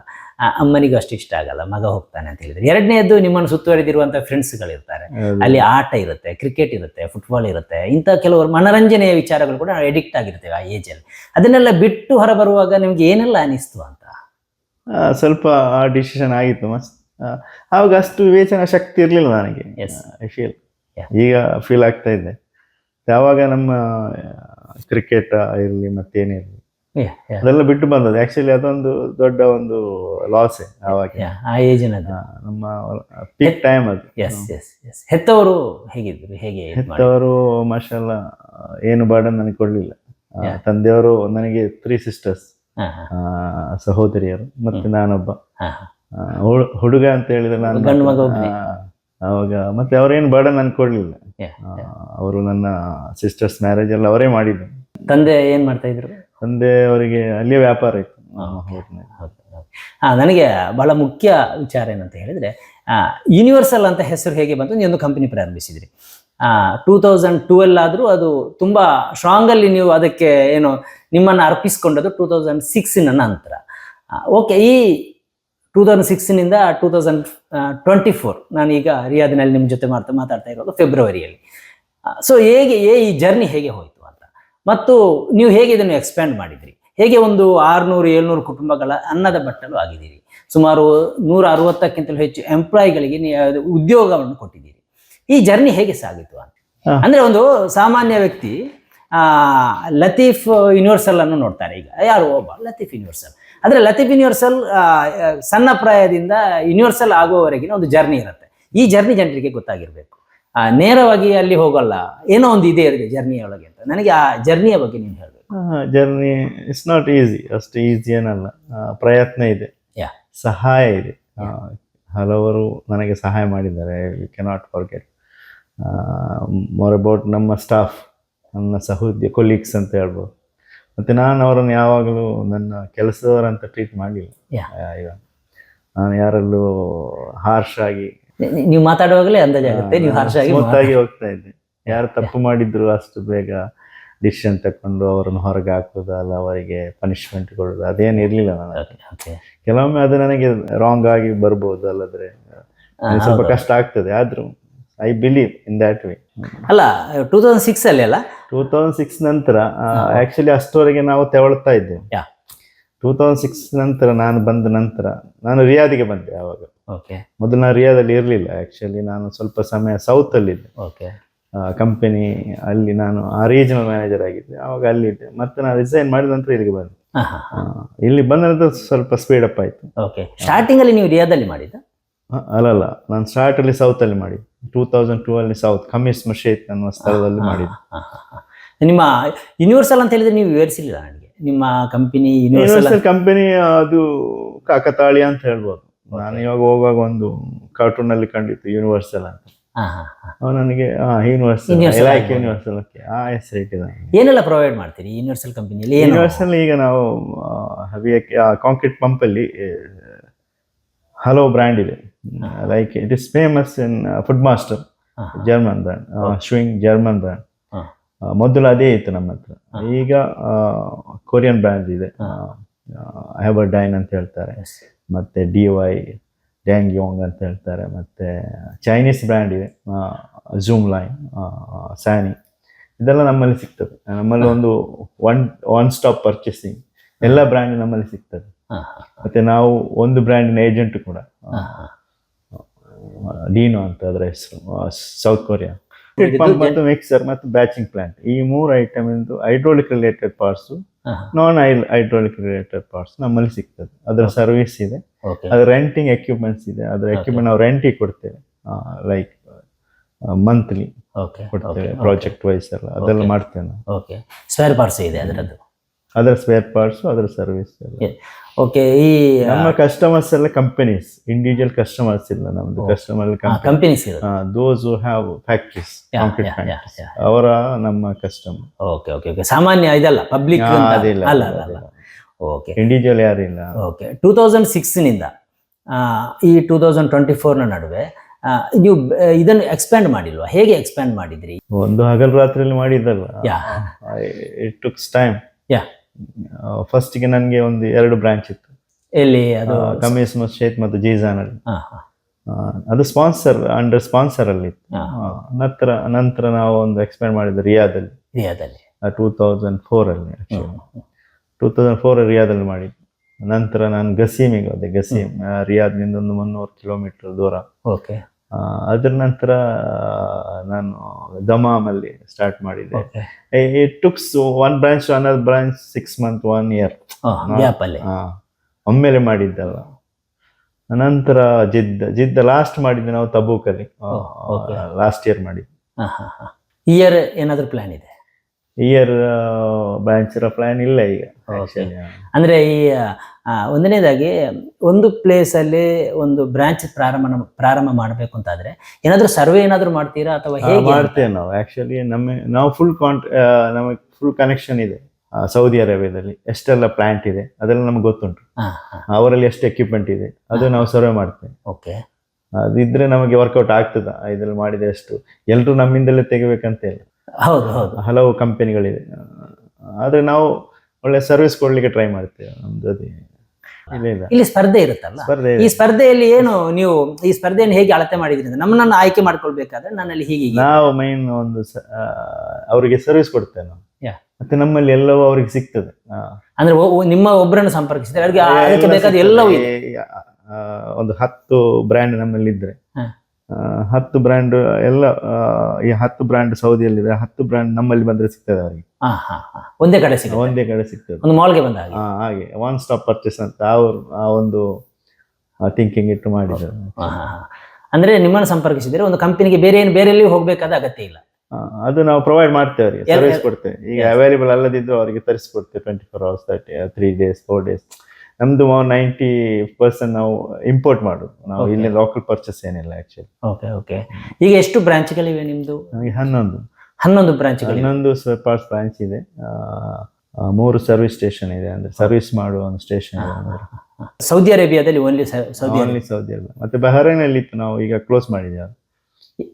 ಅಮ್ಮನಿಗೂ ಅಷ್ಟು ಇಷ್ಟ ಆಗಲ್ಲ. ಮಗ ಹೋಗ್ತಾನೆ ಅಂತ ಹೇಳಿದ್ರೆ. ಎರಡನೇದು ನಿಮ್ಮನ್ನು ಸುತ್ತುವರಿದಿರುವಂತ ಫ್ರೆಂಡ್ಸ್ಗಳಿರ್ತಾರೆ ಅಲ್ಲಿ ಆಟ ಇರುತ್ತೆ ಕ್ರಿಕೆಟ್ ಇರುತ್ತೆ ಫುಟ್ಬಾಲ್ ಇರುತ್ತೆ. ಇಂಥ ಕೆಲವರು ಮನರಂಜನೆಯ ವಿಚಾರಗಳು ಕೂಡ ಎಡಿಕ್ಟ್ ಆಗಿರ್ತೇವೆ ಆ ಏಜಲ್ಲಿ ಅದನ್ನೆಲ್ಲ ಬಿಟ್ಟು ಹೊರಬರುವಾಗ ನಿಮ್ಗೆ ಏನೆಲ್ಲ ಅನಿಸ್ತು ಅಂತ? ಸ್ವಲ್ಪ ಆ ಡಿಸಿಷನ್ ಆಗಿತ್ತು ಮಸ್ತ್. ಆವಾಗ ಅಷ್ಟು ವಿವೇಚನಾ ಶಕ್ತಿ ಇರಲಿಲ್ಲ ನನಗೆ. ಐ ಫೀಲ್ ಈಗ ಫೀಲ್ ಆಗ್ತಾ ಇದೆ. ಯಾವಾಗ ನಮ್ಮ ಕ್ರಿಕೆಟ್ ಇರಲಿ ಮತ್ತೇನಿರಲಿ ಅದೆಲ್ಲ ಬಿಟ್ಟು ಬಂದದ್ದು. ಆಕ್ಚುಲಿ ಅದೊಂದು ದೊಡ್ಡ ಒಂದು ಲಾಸ್ ಆವಾಗ. ಆ ಏಜಿನ ನಮ್ಮ ಪೀಕ್ ಟೈಮ್ ಅದು. ಎಸ್ ಎಸ್ ಎಸ್ ಹೆತ್ತವರು ಹೇಗಿದ್ರು? ಹೇಗೆ? ಹೆತ್ತವರು ಮಾಷಲ್ಲ ಏನು ಬಾಡ ನನಗೆ ಕೊಡ್ಲಿಲ್ಲ. ತಂದೆಯವರು ನನಗೆ ತ್ರೀ ಸಿಸ್ಟರ್ಸ್ ಸಹೋದರಿಯರು ಮತ್ತೆ ನಾನೊಬ್ಬ. ಹಾ, ಹಾ. ಹುಡುಗ ಅಂತ ಹೇಳಿದ್ರೆ ನಾನು. ಅವಾಗ ಮತ್ತೆ ಅವರೇನು ಬರ್ಡನ್ ನನ್ಗೆ ಕೊಡ್ಲಿಲ್ಲ. Yeah, yeah. ಅವರು ನನ್ನ ಸಿಸ್ಟರ್ಸ್ ಮ್ಯಾರೇಜ್ ಎಲ್ಲ ಅವರೇ ಮಾಡಿದ್ರು ತಂದೆ ಏನ್ ಮಾಡ್ತಾ ಇದ್ರು? ತಂದೆ ಅವರಿಗೆ ಅಲ್ಲಿಯೇ ವ್ಯಾಪಾರ ಇತ್ತು. ಆ, ನನಗೆ ಬಹಳ ಮುಖ್ಯ ವಿಚಾರ ಏನಂತ ಹೇಳಿದ್ರೆ ಯೂನಿವರ್ಸಲ್ ಅಂತ ಹೆಸರು ಹೇಗೆ ಬಂತು ನೀವು ಒಂದು ಕಂಪನಿ ಪ್ರಾರಂಭಿಸಿದ್ರಿ. ಟೂ ತೌಸಂಡ್ ಟುವೆಲ್ ಆದರೂ ಅದು ತುಂಬ ಸ್ಟ್ರಾಂಗಲ್ಲಿ ನೀವು ಅದಕ್ಕೆ ಏನು ನಿಮ್ಮನ್ನು ಅರ್ಪಿಸ್ಕೊಂಡದ್ದು ಟೂ ತೌಸಂಡ್ ಸಿಕ್ಸಿನ ನಂತರ. ಓಕೆ ಈ ಟೂ ತೌಸಂಡ್ ಸಿಕ್ಸಿನಿಂದ ಟೂ ತೌಸಂಡ್ ಟ್ವೆಂಟಿ ಫೋರ್ ನಾನೀಗ ರಿಯಾದಿನಲ್ಲಿ ನಿಮ್ಮ ಜೊತೆ ಮಾತಾ ಮಾತಾಡ್ತಾ ಇರೋದು ಫೆಬ್ರವರಿಯಲ್ಲಿ ಸೊ ಹೇಗೆ, ಏ- ಈ ಜರ್ನಿ ಹೇಗೆ ಹೋಯಿತು ಅಂತ. ಮತ್ತು ನೀವು ಹೇಗೆ ಇದನ್ನು ಎಕ್ಸ್ಪ್ಯಾಂಡ್ ಮಾಡಿದಿರಿ? ಹೇಗೆ ಒಂದು ಆರುನೂರು, ಏಳ್ನೂರು ಕುಟುಂಬಗಳ ಅನ್ನದ ಬಟ್ಟಲು ಆಗಿದ್ದೀರಿ? ಸುಮಾರು ನೂರ ಅರವತ್ತಕ್ಕಿಂತಲೂ ಹೆಚ್ಚು ಎಂಪ್ಲಾಯಿಗಳಿಗೆ ಉದ್ಯೋಗವನ್ನು ಕೊಟ್ಟಿದ್ದೀರಿ. ಈ ಜರ್ನಿ ಹೇಗೆ ಸಾಗಿತು ಅಂತ. ಅಂದ್ರೆ ಒಂದು ಸಾಮಾನ್ಯ ವ್ಯಕ್ತಿ ಆ ಲತೀಫ್ ಯೂನಿವರ್ಸಲ್ ಅನ್ನು ನೋಡ್ತಾರೆ ಈಗ. ಯಾರು? ಒಬ್ಬ ಲತೀಫ್ ಯೂನಿವರ್ಸಲ್. ಅಂದ್ರೆ ಲತೀಫ್ ಯೂನಿವರ್ಸಲ್ ಸಣ್ಣ ಪ್ರಾಯದಿಂದ ಯೂನಿವರ್ಸಲ್ ಆಗುವವರೆಗಿನ ಒಂದು ಜರ್ನಿ ಇರುತ್ತೆ. ಈ ಜರ್ನಿ ಜನರಿಗೆ ಗೊತ್ತಾಗಿರ್ಬೇಕು. ನೇರವಾಗಿ ಅಲ್ಲಿ ಹೋಗಲ್ಲ. ಏನೋ ಒಂದು ಇದೆ ಇರುತ್ತೆ ಜರ್ನಿ ಒಳಗೆ ಅಂತ. ನನಗೆ ಆ ಜರ್ನಿಯ ಬಗ್ಗೆ ನೀವು ಹೇಳಬೇಕು. ಜರ್ನಿ ಇಟ್ಸ್ ನಾಟ್ ಈಸಿ ಅಷ್ಟು ಈಸಿ ಏನಲ್ಲ. ಪ್ರಯತ್ನ ಇದೆ. ಸಹಾಯ ಇದೆ. ಹಲವರು ನನಗೆ ಸಹಾಯ ಮಾಡಿದ್ದಾರೆ. You cannot forget more about ನಮ್ಮ ಸ್ಟಾಫ್ ನನ್ನ ಸಹೋದ್ಯ ಕೊಲೀಗ್ಸ್ ಅಂತ ಹೇಳ್ಬೋದು. ಮತ್ತು ನಾನು ಅವರನ್ನು ಯಾವಾಗಲೂ ನನ್ನ ಕೆಲಸದವರಂತ ಟ್ರೀಟ್ ಮಾಡಲಿಲ್ಲ. ಈಗ ನಾನು ಯಾರಲ್ಲೂ ಹಾರ್ಶ್ ಆಗಿ ನೀವು ಮಾತಾಡುವಾಗಲೇ ಅಂದಾಜಾಗುತ್ತೆ ನೀವು ಹಾರ್ಶ್ ಆಗಿ ಹೋಗ್ತಾ ಇದ್ದೆ. ಯಾರು ತಪ್ಪು ಮಾಡಿದ್ರು ಅಷ್ಟು ಬೇಗ ಡಿಸಿಷನ್ ತಕೊಂಡು ಅವರನ್ನು ಹೊರಗೆ ಹಾಕೋದು ಅಲ್ಲ ಅವರಿಗೆ ಪನಿಷ್ಮೆಂಟ್ ಕೊಡೋದು ಅದೇನು ಇರಲಿಲ್ಲ ನನಗೆ. ಕೆಲವೊಮ್ಮೆ ಅದು ನನಗೆ ರಾಂಗ್ ಆಗಿ ಬರ್ಬೋದು ಅಲ್ಲದ್ರೆ ಸ್ವಲ್ಪ ಕಷ್ಟ ಆಗ್ತದೆ. ಆದ್ರೂ I believe in that way ಅಲ್ಲ ಟೂ ತೌಸಂಡ್ ಸಿಕ್ಸ್ ಅಲ್ಲಿ ಅಲ್ಲ? ಟೂ ತೌಸಂಡ್ ಸಿಕ್ಸ್ ನಂತರ ಆಕ್ಚುಲಿ ಅಷ್ಟೊರೆಗೆ ನಾವು ತೆವಳ್ತಾ ಇದ್ದೇವೆ. ಟೂ ತೌಸಂಡ್ ಸಿಕ್ಸ್ ನಂತರ ನಾನು ಬಂದ ನಂತರ ನಾನು ರಿಯಾದಿಗೆ ಬಂದೆ ಆವಾಗ. ಓಕೆ. ಮೊದಲು ನಾನು ರಿಯಾದಲ್ಲಿ ಇರಲಿಲ್ಲ ಆ್ಯಕ್ಚುಲಿ ನಾನು ಸ್ವಲ್ಪ ಸಮಯ ಸೌತಲ್ಲಿದ್ದೆ ಓಕೆ. ಕಂಪನಿ ಅಲ್ಲಿ ನಾನು ಆ ರೀಜನಲ್ ಮ್ಯಾನೇಜರ್ ಆಗಿದ್ದೆ ಆವಾಗ ಅಲ್ಲಿದ್ದೆ ಮತ್ತೆ ನಾನು ರಿಸೈನ್ ಮಾಡಿದ ನಂತರ ಇಲ್ಲಿಗೆ ಬಂದೆ. ಇಲ್ಲಿ ಬಂದ ನಂತರ ಸ್ವಲ್ಪ ಸ್ಪೀಡ್ ಅಪ್ ಆಯಿತು. ಓಕೆ. ಸ್ಟಾರ್ಟಿಂಗಲ್ಲಿ ನೀವು ರಿಯಾದಲ್ಲಿ ಮಾಡಿದ್ದ? ಅಲ್ಲಲ್ಲ ನಾನು ಸ್ಟಾರ್ಟ್ ಅಲ್ಲಿ ಸೌತ್ ಅಲ್ಲಿ ಮಾಡಿ ಟೂ ತೌಸಂಡ್ ಟೂ ಅಲ್ಲಿ ಸೌತ್ ಖಮೀಸ್ ಮಶೇತ್ ಅನ್ನುವ ಸ್ಥಳದಲ್ಲಿ ಮಾಡಿದ್ದೆ. ನಿಮ್ಮ ಯೂನಿವರ್ಸಲ್ ಅಂತ ಹೇಳಿದ್ರೆ ನೀವು ವಿವರಿಸಲಿಲ್ಲ ನನಗೆ. ನಿಮ್ಮ ಕಂಪನಿ ಯೂನಿವರ್ಸಲ್ ಕಂಪನಿ ಅದು ಕಾಕತಾಳಿ ಅಂತ ಹೇಳ್ಬೋದು. ನಾನು ಇವಾಗ ಹೋಗುವಾಗ ಒಂದು ಕಾರ್ಟೂನ್ ಅಲ್ಲಿ ಕಂಡಿತ್ತು ಯೂನಿವರ್ಸಲ್ ಅಂತ. ನನಗೆ ಯೂನಿವರ್ಸಲ್ ಲೈಕ್. ಯೂನಿವರ್ಸಲ್ ಆ ಹೆಸರು ಇಟ್ಟಿದ್ದಾನೆ. ಏನೆಲ್ಲ ಪ್ರೊವೈಡ್ ಮಾಡ್ತೀರಿ ಯೂನಿವರ್ಸಲ್ ಕಂಪನಿಯಲ್ಲಿ ಯೂನಿವರ್ಸಲ್ ಈಗ ನಾವು ಹೆವಿ ಕಾಂಕ್ರೀಟ್ ಪಂಪ್ ಹಲವು ಬ್ರ್ಯಾಂಡ್ ಇದೆ. Like it is famous in Putzmeister German brand Schwing German brand. ಮೊದಲು ಅದೇ ಇತ್ತು ನಮ್ಮ ಹತ್ರ. ಈಗ ಕೊರಿಯನ್ ಬ್ರ್ಯಾಂಡ್ ಇದೆ. ಹ್ಯಾಬರ್ ಡೈನ್ ಅಂತ ಹೇಳ್ತಾರೆ. ಮತ್ತೆ ಡಿ ವೈ ಡ್ಯಾಂಗ್ ಯೋಂಗ್ ಅಂತ ಹೇಳ್ತಾರೆ. ಮತ್ತೆ ಚೈನೀಸ್ ಬ್ರ್ಯಾಂಡ್ ಇದೆ. ಝೂಮ್ ಲೈನ್ ಸ್ಯಾನಿ ಇದೆಲ್ಲ ನಮ್ಮಲ್ಲಿ ಸಿಗ್ತದೆ. ನಮ್ಮಲ್ಲಿ ಒಂದು ಒನ್ ಒನ್ ಸ್ಟಾಪ್ ಪರ್ಚೇಸಿಂಗ್ ಎಲ್ಲ ಬ್ರ್ಯಾಂಡ್ ನಮ್ಮಲ್ಲಿ ಸಿಗ್ತದೆ. ಮತ್ತೆ ನಾವು ಒಂದು ಬ್ರ್ಯಾಂಡಿನ ಏಜೆಂಟ್ ಕೂಡ. ಡೀನೋ ಅಂತ ಅದರ ಹೆಸರು ಸೌತ್ ಕೊರಿಯಾ ಮತ್ತು ಮಿಕ್ಸರ್ ಮತ್ತು ಬ್ಯಾಚಿಂಗ್ ಪ್ಲಾಂಟ್ ಈ ಮೂರು ಐಟಮ್ ಇಂದು hydraulic related parts non hydraulic related parts ನಮ್ಮಲ್ಲಿ ಸಿಗ್ತದೆ. ಅದರ ಸರ್ವಿಸ್ ಇದೆ. ಅದರ ಅದು ರೆಂಟಿಂಗ್ ಎಕ್ವಿಪ್ಮೆಂಟ್ಸ್ ಇದೆ. ಅದರ ಎಕ್ವಿಪ್ಮೆಂಟ್ ನಾವು ರೆಂಟಿಗೆ ಕೊಡ್ತೇವೆ. ಲೈಕ್ ಮಂತ್ಲಿ ಓಕೆ ಕೊಡ್ತೇವೆ ಪ್ರಾಜೆಕ್ಟ್ ವೈಸ್ ಎಲ್ಲ. ಅದೆಲ್ಲ ಮಾಡ್ತೇವೆ ನಾವು. ಓಕೆ ಸ್ಪೇರ್ ಪಾರ್ಟ್ಸ್ ಇದೆ ಅದರದ್ದು. ಅದರ ಸ್ಪೇರ್ ಪಾರ್ಟ್ಸ್ ಅದರ ಸರ್ವಿಸ್ ಓಕೆ ಈ ನಮ್ಮ ಕಸ್ಟಮರ್ಸ್ ಎಲ್ಲ ಕಂಪನೀಸ್ ಇಂಡಿವಿಜುವಲ್ ಕಸ್ಟಮರ್ಸ್ ಇಲ್ಲ ನಮ್ದು customer companies those have factories ಅವರ ನಮ್ಮ ಕಸ್ಟಮರ್ ಓಕೆ ಓಕೆ ಓಕೆ ಸಾಮಾನ್ಯ ಇದಲ್ಲ ಪಬ್ಲಿಕ್ ಅದಿಲ್ಲ ಅಲ್ಲ ಅಲ್ಲ ಅಲ್ಲ. ಓಕೆ ಇಂಡಿವಿಜುವಲ್ ಯಾರಿಲ್ಲ ಓಕೆ ಟೂ ತೌಸಂಡ್ ಸಿಕ್ಸ್ನಿಂದ ಈ ಟೂ ತೌಸಂಡ್ ಟ್ವೆಂಟಿ ಫೋರ್ನ ನಡುವೆ ನೀವು ಇದನ್ನು ಎಕ್ಸ್ಪ್ಯಾಂಡ್ ಮಾಡಿಲ್ವಾ? ಹೇಗೆ ಎಕ್ಸ್ಪ್ಯಾಂಡ್ ಮಾಡಿದ್ರಿ? ಒಂದು ಹಗಲು ರಾತ್ರಿಯಲ್ಲಿ ಮಾಡಿದ್ದಲ್ಲ. ಯಾ ಇಟ್ ಟುಕ್ಸ್ ಟೈಮ್ ಯಾ ಫಸ್ಟ್ಗೆ ನನಗೆ ಒಂದು ಎರಡು ಬ್ರಾಂಚ್ ಇತ್ತು. ಎಲ್ಲಿ ಅದು ಕಮೀಸ್ ಮಸ್ಜೇತ್ ಮತ್ತು ಜೀಜಾನಲ್ಲಿ ಅದು ಸ್ಪಾನ್ಸರ್ ಅಂಡರ್ ಸ್ಪಾನ್ಸರ್ ಅಲ್ಲಿ. ನಂತರ ನಂತರ ನಾವು ಒಂದು ಎಕ್ಸ್ಪ್ಯಾಂಡ್ ಮಾಡಿದ್ದು ರಿಯಾದಲ್ಲಿ. ರಿಯಾದಲ್ಲಿ. ಟೂ ತೌಸಂಡ್ ಫೋರ್ ಅಲ್ಲಿ ಟೂ ತೌಸಂಡ್ ಫೋರ್ ರಿಯಾದಲ್ಲಿ ಮಾಡಿದ್ದು. ನಂತರ ನಾನು ಗಸೀಮಿಗೆ ಹೋದೆ ಗಸೀಮ್. ರಿಯಾದ್ ರಿಯಾದ್ನಿಂದ ಒಂದು ಮುನ್ನೂರು ಕಿಲೋಮೀಟರ್ ದೂರ. ಓಕೆ ಅದ್ರ ನಂತರ ನಾನು ದಮಾಮಲ್ಲಿ ಸ್ಟಾರ್ಟ್ ಮಾಡಿದ್ದೆ it took one branch another branch six month one year ಒಮ್ಮೆಲೆ ಮಾಡಿದ್ದಲ್ಲ. ನಂತರ ಜಿದ್ದ ಜಿದ್ದ ಲಾಸ್ಟ್ ಮಾಡಿದ್ದೆ ನಾವು ತಬೂಕಲ್ಲಿ. ಲಾಸ್ಟ್ ಇಯರ್ ಮಾಡಿದ್ದೆ. ಇಯರ್ ಏನಾದರೂ ಪ್ಲಾನ್ ಇದೆ? ಇಯರ್ ಬ್ರಾಂಚ್ ಪ್ಲಾನ್ ಇಲ್ಲ ಈಗ ಅಂದ್ರೆ ಈ ಒಂದನೇದಾಗಿ ಒಂದು ಪ್ಲೇಸ್ ಅಲ್ಲಿ ಒಂದು ಬ್ರಾಂಚ್ ಪ್ರಾರಂಭ ಪ್ರಾರಂಭ ಮಾಡಬೇಕು ಅಂತಾದ್ರೆ ಏನಾದ್ರೂ ಸರ್ವೆ ಏನಾದ್ರೂ ಮಾಡ್ತೀರಾ ಅಥವಾ ಹೇಗೆ ಮಾಡ್ತೇವೆ ನಾವು. ಆಕ್ಚುಲಿ ನಮ್ಮ ನಾವು ಫುಲ್ ಕಾಂಟ್ ನಮಗೆ ಫುಲ್ ಕನೆಕ್ಷನ್ ಇದೆ ಸೌದಿ ಅರೇಬಿಯಾದಲ್ಲಿ ಎಷ್ಟೆಲ್ಲ ಪ್ಲಾಂಟ್ ಇದೆ ಅದೆಲ್ಲ ನಮ್ಗೆ ಗೊತ್ತುಂಟು. ಅವರಲ್ಲಿ ಎಷ್ಟು ಎಕ್ವಿಪ್ಮೆಂಟ್ ಇದೆ ಅದು ನಾವು ಸರ್ವೆ ಮಾಡ್ತೇವೆ. ಓಕೆ ಅದಿದ್ರೆ ನಮಗೆ ವರ್ಕೌಟ್ ಆಗ್ತದ ಇದ್ರಲ್ಲಿ ಮಾಡಿದ ಎಷ್ಟು? ಎಲ್ಲರೂ ನಮ್ಮಿಂದಲೇ ತೆಗಿಬೇಕಂತ ಇಲ್ಲ ಹೌದು ಹೌದು. ಹಲವು ಕಂಪನಿಗಳಿದೆ ಆದ್ರೆ ನಾವು ಒಳ್ಳೆ ಸರ್ವಿಸ್ ಕೊಡ್ಲಿಕ್ಕೆ ಟ್ರೈ ಮಾಡ್ತೇವೆ ನಮ್ದು ಅದೇ. ಇಲ್ಲ ಸ್ಪರ್ಧೆ ಇರುತ್ತಲ್ಲ? ಈ ಸ್ಪರ್ಧೆಯಲ್ಲಿ ಏನು ನೀವು ಈ ಸ್ಪರ್ಧೆಯನ್ನು ಹೇಗೆ ಅಳತೆ ಮಾಡಿದ್ರಿ ಅಂತ ನಮ್ಮನ್ನ ಆಯ್ಕೆ ಮಾಡ್ಕೊಳ್ಬೇಕಾದ್ರೆ ನನ್ನಲ್ಲಿ ಹೀಗೆ. ನಾವು ಮೈನ್ ಒಂದು ಅವರಿಗೆ ಸರ್ವಿಸ್ ಕೊಡ್ತೇವೆ ನಾವು. ಮತ್ತೆ ನಮ್ಮಲ್ಲಿ ಎಲ್ಲವೂ ಅವ್ರಿಗೆ ಸಿಗ್ತದೆ. ಅಂದ್ರೆ ನಿಮ್ಮ ಒಬ್ಬರನ್ನು ಸಂಪರ್ಕಿಸಿದ್ರೆ ಅವ್ರಿಗೆ ಅದಕ್ಕೆ ಬೇಕಾದ ಎಲ್ಲವೂ ಒಂದು ಹತ್ತು ಬ್ರ್ಯಾಂಡ್ ನಮ್ಮಲ್ಲಿ ಇದ್ರೆ ಹತ್ತು ಬ್ರ್ಯಾಂಡ್ ಎಲ್ಲ ಈ ಹತ್ತು ಬ್ರ್ಯಾಂಡ್ ಸೌದಿಯಲ್ಲಿದೆ ಹತ್ತು ಬ್ರ್ಯಾಂಡ್ ನಮ್ಮಲ್ಲಿ ಬಂದ್ರೆ ಸಿಗ್ತದೆ ಅವರಿಗೆ. ಒಂದೇ ಕಡೆ ಸಿಗ್ತದೆ ಒಂದೇ ಕಡೆ ಸಿಗ್ತದೆ. ಒಂದು ಮಾಲ್ಗೆ ಬಂದ ಹಾಗೆ. ಒನ್ ಸ್ಟಾಪ್ ಪರ್ಚೇಸ್ ಅಂತ ಅವರು ಆ ಒಂದು ಥಿಂಕಿಂಗ್ ಇಟ್ಟು ಮಾಡಿದ್ರು. ಅಂದ್ರೆ ನಿಮ್ಮನ್ನು ಸಂಪರ್ಕಿಸಿದ್ರೆ ಒಂದು ಕಂಪನಿಗೆ ಬೇರೆ ಏನು ಬೇರೆ ಹೋಗಬೇಕಾದ ಅಗತ್ಯ ಇಲ್ಲ. ಅದು ನಾವು ಪ್ರೊವೈಡ್ ಮಾಡ್ತೇವೆ ಅವರಿಗೆ ಸರ್ವಿಸ್ ಕೊಡ್ತೇವೆ. ಈಗ ಅವೈಲೇಬಲ್ ಅಲ್ಲದಿದ್ರು ಅವರಿಗೆ ತರಿಸ್ಕೊಡ್ತೇವೆ twenty four hours thirty three days four days ನಮ್ದು ನೈಂಟಿ ಪರ್ಸೆಂಟ್ ನಾವು ಇಂಪೋರ್ಟ್ ಮಾಡೋದು. ನಾವು. ಇಲ್ಲಿ ಲೋಕಲ್ ಪರ್ಚೇಸ್ ಏನಿಲ್ಲ ಆಕ್ಚುಲಿ ಓಕೆ ಓಕೆ ಈಗ ಎಷ್ಟು ಬ್ರಾಂಚ್ಗಳಿವೆ ನಿಮ್ದು? ನಮಗೆ ಹನ್ನೊಂದು. ಹನ್ನೊಂದು ಬ್ರಾಂಚ್ ಹನ್ನೊಂದು ಪಾರ್ಟ್ಸ್ ಬ್ರಾಂಚ್ ಇದೆ. ಮೂರು ಸರ್ವಿಸ್ ಸ್ಟೇಷನ್ ಇದೆ ಅಂದ್ರೆ ಸರ್ವಿಸ್ ಮಾಡುವ ಒಂದು ಸ್ಟೇಷನ್ ಇದೆ ಅಂದ್ರೆ. ಸೌದಿ ಅರೇಬಿಯಾದಲ್ಲಿ only Saudi only Saudi Arabia. ಮತ್ತೆ ಬಹರೇನ್ ಅಲ್ಲಿ ಇತ್ತು ನಾವು ಈಗ ಕ್ಲೋಸ್ ಮಾಡಿದ್ದೇವೆ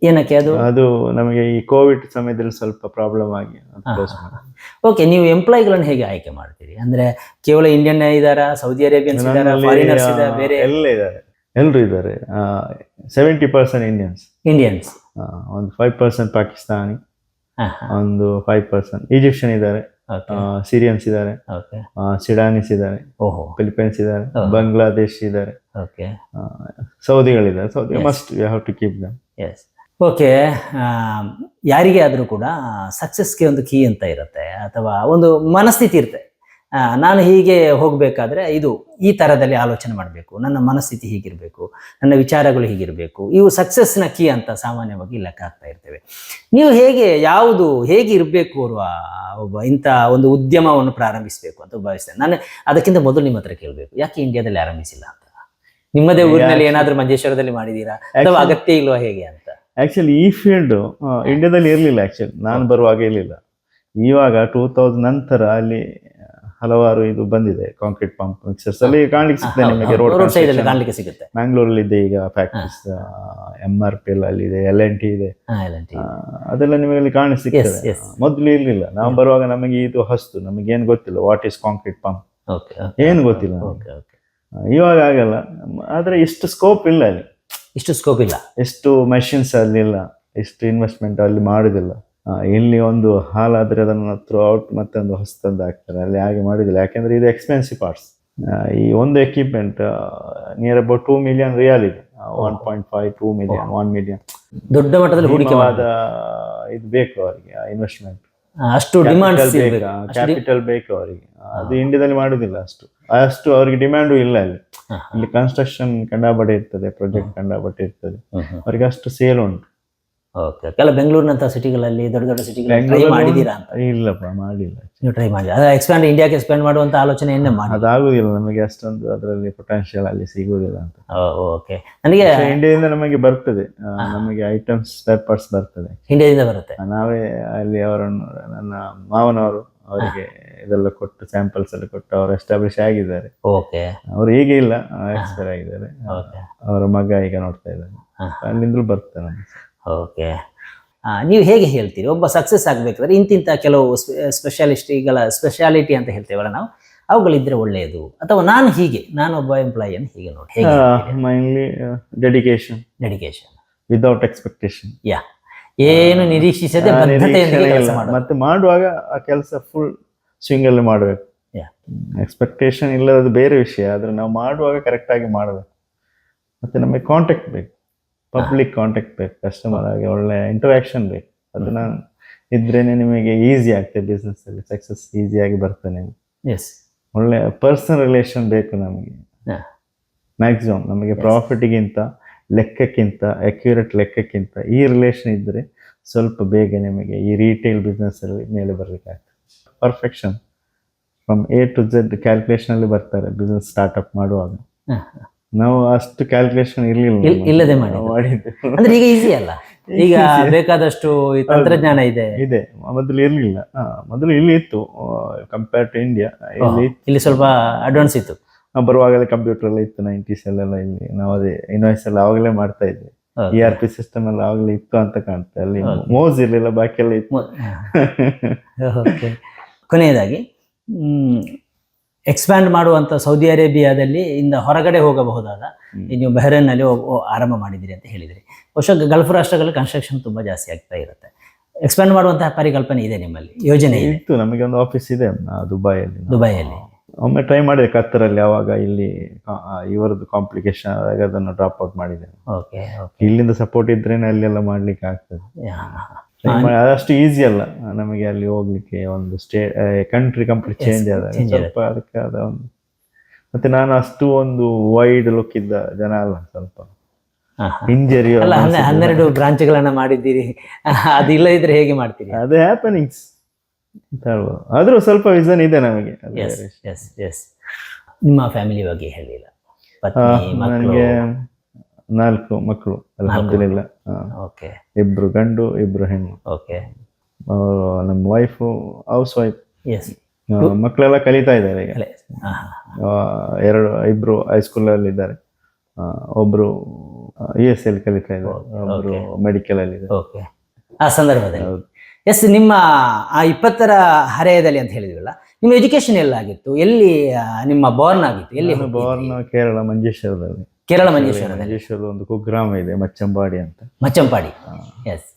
ಏನಕ್ಕೆ ಅದು? ಅದು ನಮಗೆ ಈ ಕೋವಿಡ್ ಸಮಯದಲ್ಲಿ ಸ್ವಲ್ಪ ಪ್ರಾಬ್ಲಮ್ ಆಗಿ ಓಕೆ ನೀವು ಎಂಪ್ಲಾಯಿಗಳನ್ನು ಹೇಗೆ ಆಯ್ಕೆ ಮಾಡ್ತೀರಿ? ಅಂದ್ರೆ ಕೇವಲ ಇಂಡಿಯನ್ ಇದಾರಾ ಸೌದಿ ಅರೇಬಿಯನ್ಸ್ ಬೇರೆ? ಎಲ್ಲ ಇದ್ದಾರೆ. ಎಲ್ಲರೂ ಇದ್ದಾರೆ. ಸೆವೆಂಟಿ ಪರ್ಸೆಂಟ್ ಇಂಡಿಯನ್ಸ್ ಇಂಡಿಯನ್ಸ್ ಒಂದು ಫೈವ್ ಪರ್ಸೆಂಟ್ ಪಾಕಿಸ್ತಾನಿ ಒಂದು ಫೈವ್ ಪರ್ಸೆಂಟ್ ಈಜಿಪ್ಷಿಯನ್ ಇದ್ದಾರೆ. ಸಿರಿಯನ್ಸ್ ಇದ್ದಾರೆ. ಓಕೆ ಸಿಡಾನಿಸ್ ಇದ್ದಾರೆ. ಓಹೋ. ಫಿಲಿಪೈನ್ಸ್ ಇದ್ದಾರೆ. ಬಾಂಗ್ಲಾದೇಶ್ ಇದ್ದಾರೆ. ಸೌದಿಗಳಿದ್ದಾರೆ Saudi must you have to keep them yes okay ಯಾರಿಗೇ ಆದರೂ ಕೂಡ ಸಕ್ಸಸ್ಗೆ ಒಂದು ಕೀ ಅಂತ ಇರುತ್ತೆ ಅಥವಾ ಒಂದು ಮನಸ್ಥಿತಿ ಇರುತ್ತೆ. ನಾನು ಹೀಗೆ ಹೋಗಬೇಕಾದ್ರೆ ಇದು ಈ ಥರದಲ್ಲಿ ಆಲೋಚನೆ ಮಾಡಬೇಕು. ನನ್ನ ಮನಸ್ಥಿತಿ ಹೀಗಿರಬೇಕು ನನ್ನ ವಿಚಾರಗಳು ಹೀಗಿರಬೇಕು. ಇವು ಸಕ್ಸಸ್ನ ಕೀ ಅಂತ ಸಾಮಾನ್ಯವಾಗಿ ಲೆಕ್ಕ ಹಾಕ್ತಾ ಇರ್ತೇವೆ. ನೀವು ಹೇಗೆ ಯಾವುದು ಹೇಗೆ ಇರಬೇಕು ಅವರು ಒಬ್ಬ ಇಂಥ ಒಂದು ಉದ್ಯಮವನ್ನು ಪ್ರಾರಂಭಿಸಬೇಕು ಅಂತ ಭಾವಿಸ್ತೇನೆ. ನಾನು ಅದಕ್ಕಿಂತ ಮೊದಲು ನಿಮ್ಮ ಹತ್ರ ಕೇಳಬೇಕು. ಯಾಕೆ ಇಂಡಿಯಾದಲ್ಲಿ ಆರಂಭಿಸಿಲ್ಲ ಅಂತ? ನಿಮ್ಮದೇ ಊರಿನಲ್ಲಿ ಏನಾದರೂ ಮಂಜೇಶ್ವರದಲ್ಲಿ ಮಾಡಿದ್ದೀರಾ? ಅಥವಾ ಅಗತ್ಯ ಇಲ್ವಾ ಹೇಗೆ ಅಂತ? ಆಕ್ಚುಲಿ ಈ ಫೀಲ್ಡ್ ಇಂಡಿಯಾದಲ್ಲಿ ಇರಲಿಲ್ಲ ಆಕ್ಚುಲಿ ನಾನು ಬರುವಾಗ ಇರಲಿಲ್ಲ. ಇವಾಗ ಟೂ ತೌಸಂಡ್ ನಂತರ ಅಲ್ಲಿ ಹಲವಾರು ಇದು ಬಂದಿದೆ ಕಾಂಕ್ರೀಟ್ ಪಂಪ್ ಮಿಕ್ಸರ್ಸ್ ಅಲ್ಲಿ ಕಾಣ್ಲಿಕ್ಕೆ ಸಿಗ್ತದೆ ನಿಮಗೆ ರೋಡ್ ಕಾಣ್ಲಿಕ್ಕೆ ಸಿಗುತ್ತೆ. ಮ್ಯಾಂಗ್ಳೂರಲ್ಲಿ ಇದೆ ಈಗ factories M R P L ಅಲ್ಲಿ ಇದೆ. ಎಲ್ ಎನ್ ಟಿ ಇದೆ. ಅದೆಲ್ಲ ನಿಮಗೆ ಅಲ್ಲಿ ಕಾಣಿಸ್ತದೆ ಮೊದಲು ಇರಲಿಲ್ಲ. ನಾವು ಬರುವಾಗ ನಮಗೆ ಇದು ಹಸ್ತು ನಮಗೆ ಏನು ಗೊತ್ತಿಲ್ಲ ವಾಟ್ ಈಸ್ ಕಾಂಕ್ರೀಟ್ ಪಂಪ್ ಏನು ಗೊತ್ತಿಲ್ಲ. ಇವಾಗ ಆಗಲ್ಲ ಆದ್ರೆ ಇಷ್ಟು ಸ್ಕೋಪ್ ಇಲ್ಲ ಅಲ್ಲಿ. ಇಷ್ಟು ಸ್ಕೋಪ್ ಇಲ್ಲ. ಎಷ್ಟು ಮೆಷಿನ್ಸ್ ಅಲ್ಲಿ ಇಲ್ಲ. ಎಷ್ಟು ಇನ್ವೆಸ್ಟ್ಮೆಂಟ್ ಅಲ್ಲಿ ಮಾಡುದಿಲ್ಲ. ಆ, ಇಲ್ಲಿ ಒಂದು ಹಾಲಾದ್ರೆ ಅದನ್ನು ಥ್ರೂ ಔಟ್ ಮತ್ತೆ ಒಂದು ಹೊಸತಂದು ಹಾಕ್ತಾರೆ. ಅಲ್ಲಿ ಹಾಗೆ ಮಾಡುದಿಲ್ಲ. ಯಾಕೆಂದ್ರೆ ಇದು ಎಕ್ಸ್ಪೆನ್ಸಿವ್ ಪಾರ್ಟ್ಸ್ ಈ ಒಂದು equipment near about two million riyal ಇದೆ. One point five two million one million ದೊಡ್ಡ ಮಟ್ಟದಲ್ಲಿ ಹೂಡಿಕೆ ಮಾಡಿ ಇದು ಬೇಕು ಅವರಿಗೆ ಇನ್ವೆಸ್ಟ್ಮೆಂಟ್ ಅಷ್ಟು ಡಿಮಾಂಡ್ಸ್ ಕ್ಯಾಪಿಟಲ್ ಬೇಕು? ಅವರಿಗೆ. ಅದು ಇಂಡಿಯಾದಲ್ಲಿ ಮಾಡುದಿಲ್ಲ ಅಷ್ಟು. ಅಷ್ಟು ಅವ್ರಿಗೆ ಡಿಮ್ಯಾಂಡು ಇಲ್ಲ ಅಲ್ಲಿ. ಇಲ್ಲಿ ಕನ್ಸ್ಟ್ರಕ್ಷನ್ ಕಂಡಾಬಟ್ಟೆ ಇರ್ತದೆ ಪ್ರಾಜೆಕ್ಟ್ ಕಂಡಾಬಟ್ಟೆ ಇರ್ತದೆ. ಅವ್ರಿಗೆ ಅಷ್ಟು ಸೇಲ್ ಉಂಟು. ಓಕೆ ಕೆಲ ಬೆಂಗಳೂರಿನಂತ ಸಿಟಿಗಳಲ್ಲಿ ದೊಡ್ಡ ದೊಡ್ಡ ಸಿಟಿಗಳಲ್ಲಿ ಟ್ರೈ ಮಾಡಿದೀರಾ ಮಾಡಿದ್ದೀರಾ ಅಂತ? ಇಲ್ಲಪ್ಪ ಮಾಡಿಲ್ಲ. ನೀವು ಟ್ರೈ ಮಾಡಿ. ಅದು ಎಕ್ಸ್ಪ್ಯಾಂಡ್ ಇಂಡಿಯಾಕ್ಕೆ ಎಕ್ಸ್ಪ್ಯಾಂಡ್ ಮಾಡುವಂತ ಆಲೋಚನೆಯನ್ನೇ ಮಾಡಿ ಅದಾಗುದಿಲ್ಲ ನಮಗೆ ಅಷ್ಟೊಂದು ಅದರಲ್ಲಿ ಪೊಟೆನ್ಷಿಯಲ್ ಅಲ್ಲಿ ಸಿಗುವುದಿಲ್ಲ ಅಂತ. ಓಕೆ ನನಗೆ ಇಂಡಿಯಾದಿಂದ ನಮಗೆ ಬರ್ತದೆ. ನಮಗೆ ಐಟಮ್ಸ್ ಸ್ಪೇರ್ ಪಾರ್ಟ್ಸ್ ಬರ್ತದೆ. ಇಂಡಿಯಾದಿಂದ ಬರುತ್ತೆ. ನಾವೇ ಅಲ್ಲಿ ಅವರನ್ನು ನನ್ನ ಮಾವನವರು ಅವರಿಗೆ ಇದೆಲ್ಲ ಕೊಟ್ಟು ಸ್ಯಾಂಪಲ್ಸ್ ಎಲ್ಲ ಕೊಟ್ಟು ಅವರು ಎಸ್ಟಾಬ್ಲಿಷ್ ಆಗಿದ್ದಾರೆ. ಓಕೆ ಅವರು ಈಗ ಇಲ್ಲ ಎಕ್ಸ್ಪೈರ್ ಆಗಿದ್ದಾರೆ. ಅವರ ಮಗ ಈಗ ನೋಡ್ತಾ ಇದ್ದಾರೆ ಹಾ. ಅಲ್ಲಿಂದಲೂ ಬರ್ತಾರೆ ಓಕೆ ನೀವು ಹೇಗೆ ಹೇಳ್ತೀರಿ? ಒಬ್ಬ ಸಕ್ಸಸ್ ಆಗಬೇಕಾದ್ರೆ ಇಂತಿಂಥ ಕೆಲವು ಸ್ಪೆಷಾಲಿಸ್ಟಿಗಳ ಸ್ಪೆಷಾಲಿಟಿ ಅಂತ ಹೇಳ್ತೇವಲ್ಲ ನಾವು ಅವುಗಳಿದ್ರೆ ಒಳ್ಳೆಯದು. ಅಥವಾ ನಾನು ಹೀಗೆ ನಾನು ಒಬ್ಬ ಎಂಪ್ಲಾಯಿಯನ್ನು ಹೀಗೆ ನೋಡಿ. Mainly dedication dedication without expectation ಯಾ ಏನು ನಿರೀಕ್ಷಿಸದೆ ಬದ್ಧತೆಯೊಂದಿಗೆ ಕೆಲಸ ಮಾಡೋದು. ಮತ್ತೆ ಮಾಡುವಾಗ ಆ ಕೆಲಸ ಫುಲ್ ಸ್ವಿಂಗ್ ಅಲ್ಲಿ ಮಾಡಬೇಕು. ಎಕ್ಸ್ಪೆಕ್ಟೇಷನ್ ಇಲ್ಲದ ಬೇರೆ ವಿಷಯ ಆದ್ರೆ ನಾವು ಮಾಡುವಾಗ ಕರೆಕ್ಟ್ ಆಗಿ ಮಾಡಬೇಕು. ಮತ್ತೆ ನಮಗೆ ಕಾಂಟ್ಯಾಕ್ಟ್ ಬೇಕು. ಪಬ್ಲಿಕ್ ಕಾಂಟ್ಯಾಕ್ಟ್ ಬೇಕು. ಕಸ್ಟಮರ್ ಆಗಿ ಒಳ್ಳೆ ಇಂಟರಾಕ್ಷನ್ ಬೇಕು. ಅದನ್ನ ಇದ್ರೇನೆ ನಿಮಗೆ ಈಸಿ ಆಗ್ತದೆ ಬಿಸ್ನೆಸ್ ಅಲ್ಲಿ ಸಕ್ಸಸ್ ಈಸಿಯಾಗಿ ಬರ್ತದೆ ನಿಮ್ಗೆ ಎಸ್ ಒಳ್ಳೆ ಪರ್ಸನಲ್ ರಿಲೇಷನ್ ಬೇಕು ನಮಗೆ. ಮ್ಯಾಕ್ಸಿಮಮ್ ನಮಗೆ ಪ್ರಾಫಿಟ್ಗಿಂತ ಲೆಕ್ಕಕ್ಕಿಂತ ಅಕ್ಯುರೇಟ್ ಲೆಕ್ಕಕ್ಕಿಂತ ಈ ರಿಲೇಷನ್ ಇದ್ದರೆ ಸ್ವಲ್ಪ ಬೇಗ ನಿಮಗೆ ಈ ರೀಟೇಲ್ ಬಿಸ್ನೆಸ್ ಅಲ್ಲಿ ಮೇಲೆ ಬರಬೇಕಾಗ್ತದೆ. Perfection from A to Z calculation ಅಲ್ಲಿ ಬರ್ತಾರೆ ಬಿಸ್ನೆಸ್ ಸ್ಟಾರ್ಟ್ಅಪ್ ಮಾಡುವಾಗ. ನಾವು ಅಷ್ಟು ಕ್ಯಾಲ್ಕುಲೇಷನ್ ಇರ್ಲಿಲ್ಲ ಇಲ್- ಇಲ್ಲದೆ ಮಾಡಿದ್ದು. ಅಂದ್ರೆ ಈಗ ಈಸಿ ಅಲ್ಲ. ಈಗ ಬೇಕಾದಷ್ಟು ತಂತ್ರಜ್ಞಾನ ಇದೆ. ಇದೆ. ಮೊದಲು ಇರಲಿಲ್ಲ. ಮೊದಲು ಇಲ್ಲಿ ಇತ್ತು. ಕಂಪೇರ್ ಟು ಇಂಡಿಯಾ ಇಲ್ಲಿ ಇಲ್ಲಿ ಸ್ವಲ್ಪ ಅಡ್ವಾನ್ಸ್ ಇತ್ತು. ನಾವು ಬರುವಾಗಲೇ ಕಂಪ್ಯೂಟರ್ ಎಲ್ಲ ಇತ್ತು ನೈಂಟೀಸ್ ಅಲ್ಲೆಲ್ಲ ಇಲ್ಲಿ. ನಾವು ಅದೇ ಇನ್ವಾಯ್ಸ್ ಎಲ್ಲ ಆವಾಗಲೇ ಮಾಡ್ತಾ ಇದ್ವಿ. ಇ ಆರ್ ಪಿ ಸಿಸ್ಟಮ್ ಎಲ್ಲ ಆವಾಗಲೇ ಇತ್ತು ಅಂತ ಕಾಣುತ್ತೆ ಅಲ್ಲಿ ಮೋಸ್ ಇರಲಿಲ್ಲ ಬಾಕಿ ಎಲ್ಲ ಇತ್ತು ಕೊನೆಯದಾಗಿ ಎಕ್ಸ್ಪ್ಯಾಂಡ್ ಮಾಡುವಂಥ ಸೌದಿ ಅರೇಬಿಯಾದಲ್ಲಿ ಇಂದ ಹೊರಗಡೆ ಹೋಗಬಹುದಾದ. ನೀವು ಬೆಹರೇನ್ನಲ್ಲಿ ಆರಂಭ ಮಾಡಿದ್ದೀರಿ ಅಂತ ಹೇಳಿದಿರಿ. ಬಹುಶಃ ಗಲ್ಫ್ ರಾಷ್ಟ್ರಗಳಲ್ಲಿ ಕನ್ಸ್ಟ್ರಕ್ಷನ್ ತುಂಬ ಜಾಸ್ತಿ ಆಗ್ತಾ ಇರುತ್ತೆ. ಎಕ್ಸ್ಪ್ಯಾಂಡ್ ಮಾಡುವಂತಹ ಪರಿಕಲ್ಪನೆ ಇದೆ ನಿಮ್ಮಲ್ಲಿ? ಯೋಜನೆ ಇತ್ತು ನಮಗೆ ಒಂದು ಆಫೀಸ್ ಇದೆ ದುಬೈಯಲ್ಲಿ ದುಬೈಯಲ್ಲಿ ಒಮ್ಮೆ ಟ್ರೈ ಮಾಡಿದೆ ಕತ್ತರಲ್ಲಿ ಅವಾಗ ಇಲ್ಲಿ ಇವರದ್ದು ಕಾಂಪ್ಲಿಕೇಶನ್ ಆದಾಗ ಅದನ್ನು ಡ್ರಾಪ್ ಔಟ್ ಮಾಡಿದೆ. ಓಕೆ ಇಲ್ಲಿಂದ ಸಪೋರ್ಟ್ ಇದ್ರೇನೆ ಅಲ್ಲೆಲ್ಲ ಮಾಡ್ಲಿಕ್ಕೆ ಆಗ್ತದೆ. ಅದಷ್ಟು ಈಸಿ ಅಲ್ಲ. ನಮಗೆ ಅಲ್ಲಿ ಹೋಗ್ಲಿಕ್ಕೆ ಒಂದು ಸ್ಟೇ ಕಂಟ್ರಿ ಕಂಪ್ಲೀಟ್ ಚೇಂಜ್ ಆದಾಗ ಸ್ವಲ್ಪ ಅದಕ್ಕೆ ಅದ ಒಂದು ಮತ್ತೆ ನಾನು ಅಷ್ಟು ಒಂದು ವೈಡ್ ಲುಕ್ ಇದ್ದ ಜನ ಅಲ್ಲ ಸ್ವಲ್ಪ. ಇಂಜರಿ ಹನ್ನೆರಡು ಬ್ರಾಂಚ್ಗಳನ್ನ ಮಾಡಿದ್ದೀರಿ. ಅದಿಲ್ಲ ಇದ್ರೆ ಹೇಗೆ ಮಾಡ್ತೀರಿ? ಅದು ಹ್ಯಾಪನಿಂಗ್ಸ್ ಅಂತ ಹೇಳ್ಬೋದು ಆದ್ರೂ ಸ್ವಲ್ಪ ವಿಸನ್ ಇದೆ ನಮಗೆ. ಎಸ್. ಎಸ್ ಎಸ್ ನಿಮ್ಮ ಫ್ಯಾಮಿಲಿ ಬಗ್ಗೆ ಹೇಳಿಲ್ಲ. ನನಗೆ ನಾಲ್ಕು ಮಕ್ಕಳು ಅಲ್ಹಮ್ದುಲಿಲ್ಲ. ಓಕೆ ಇಬ್ರು ಗಂಡು ಇಬ್ರು ಹೆಣ್ಣು. ಓಕೆ ನಮ್ಮ ವೈಫು ಹೌಸ್ ವೈಫ್ ಎಸ್ ಮಕ್ಕಳೆಲ್ಲ ಕಲಿತಾ ಇದ್ದಾರೆ ಈಗ. ಎರಡು ಇಬ್ರು ಹೈಸ್ಕೂಲಲ್ಲಿ ಇದ್ದಾರೆ. ಒಬ್ರು ಇ ಎಸ್ ಎಲ್ ಕಲಿತಾ ಇದ್ದಾರೆ. ಒಬ್ರು ಮೆಡಿಕಲ್ ಅಲ್ಲಿ ಆ ಸಂದರ್ಭದಲ್ಲಿ. ಎಸ್ ನಿಮ್ಮ ಆ ಇಪ್ಪತ್ತರ ಹರೆಯದಲ್ಲಿ ಅಂತ ಹೇಳಿದ್ವಲ್ಲ ನಿಮ್ಮ ಎಜುಕೇಶನ್ ಎಲ್ಲಾಗಿತ್ತು? ಎಲ್ಲಿ ನಿಮ್ಮ ಬೋರ್ನ್ ಆಗಿತ್ತು? ಎಲ್ಲಿ ಬೋರ್ನ್ ಕೇರಳ ಮಂಜೇಶ್ವರದಲ್ಲಿ. ಕೇರಳ ಮಂಜೇಶ್ವರದಲ್ಲಿ. ಮಂಜೇಶ್ವರ ಒಂದು ಕುಗ್ರಾಮ ಇದೆ ಮಚ್ಚಂಬಾಡಿ ಅಂತ. ಮಚ್ಚಂಪಾಡಿ. ಎಸ್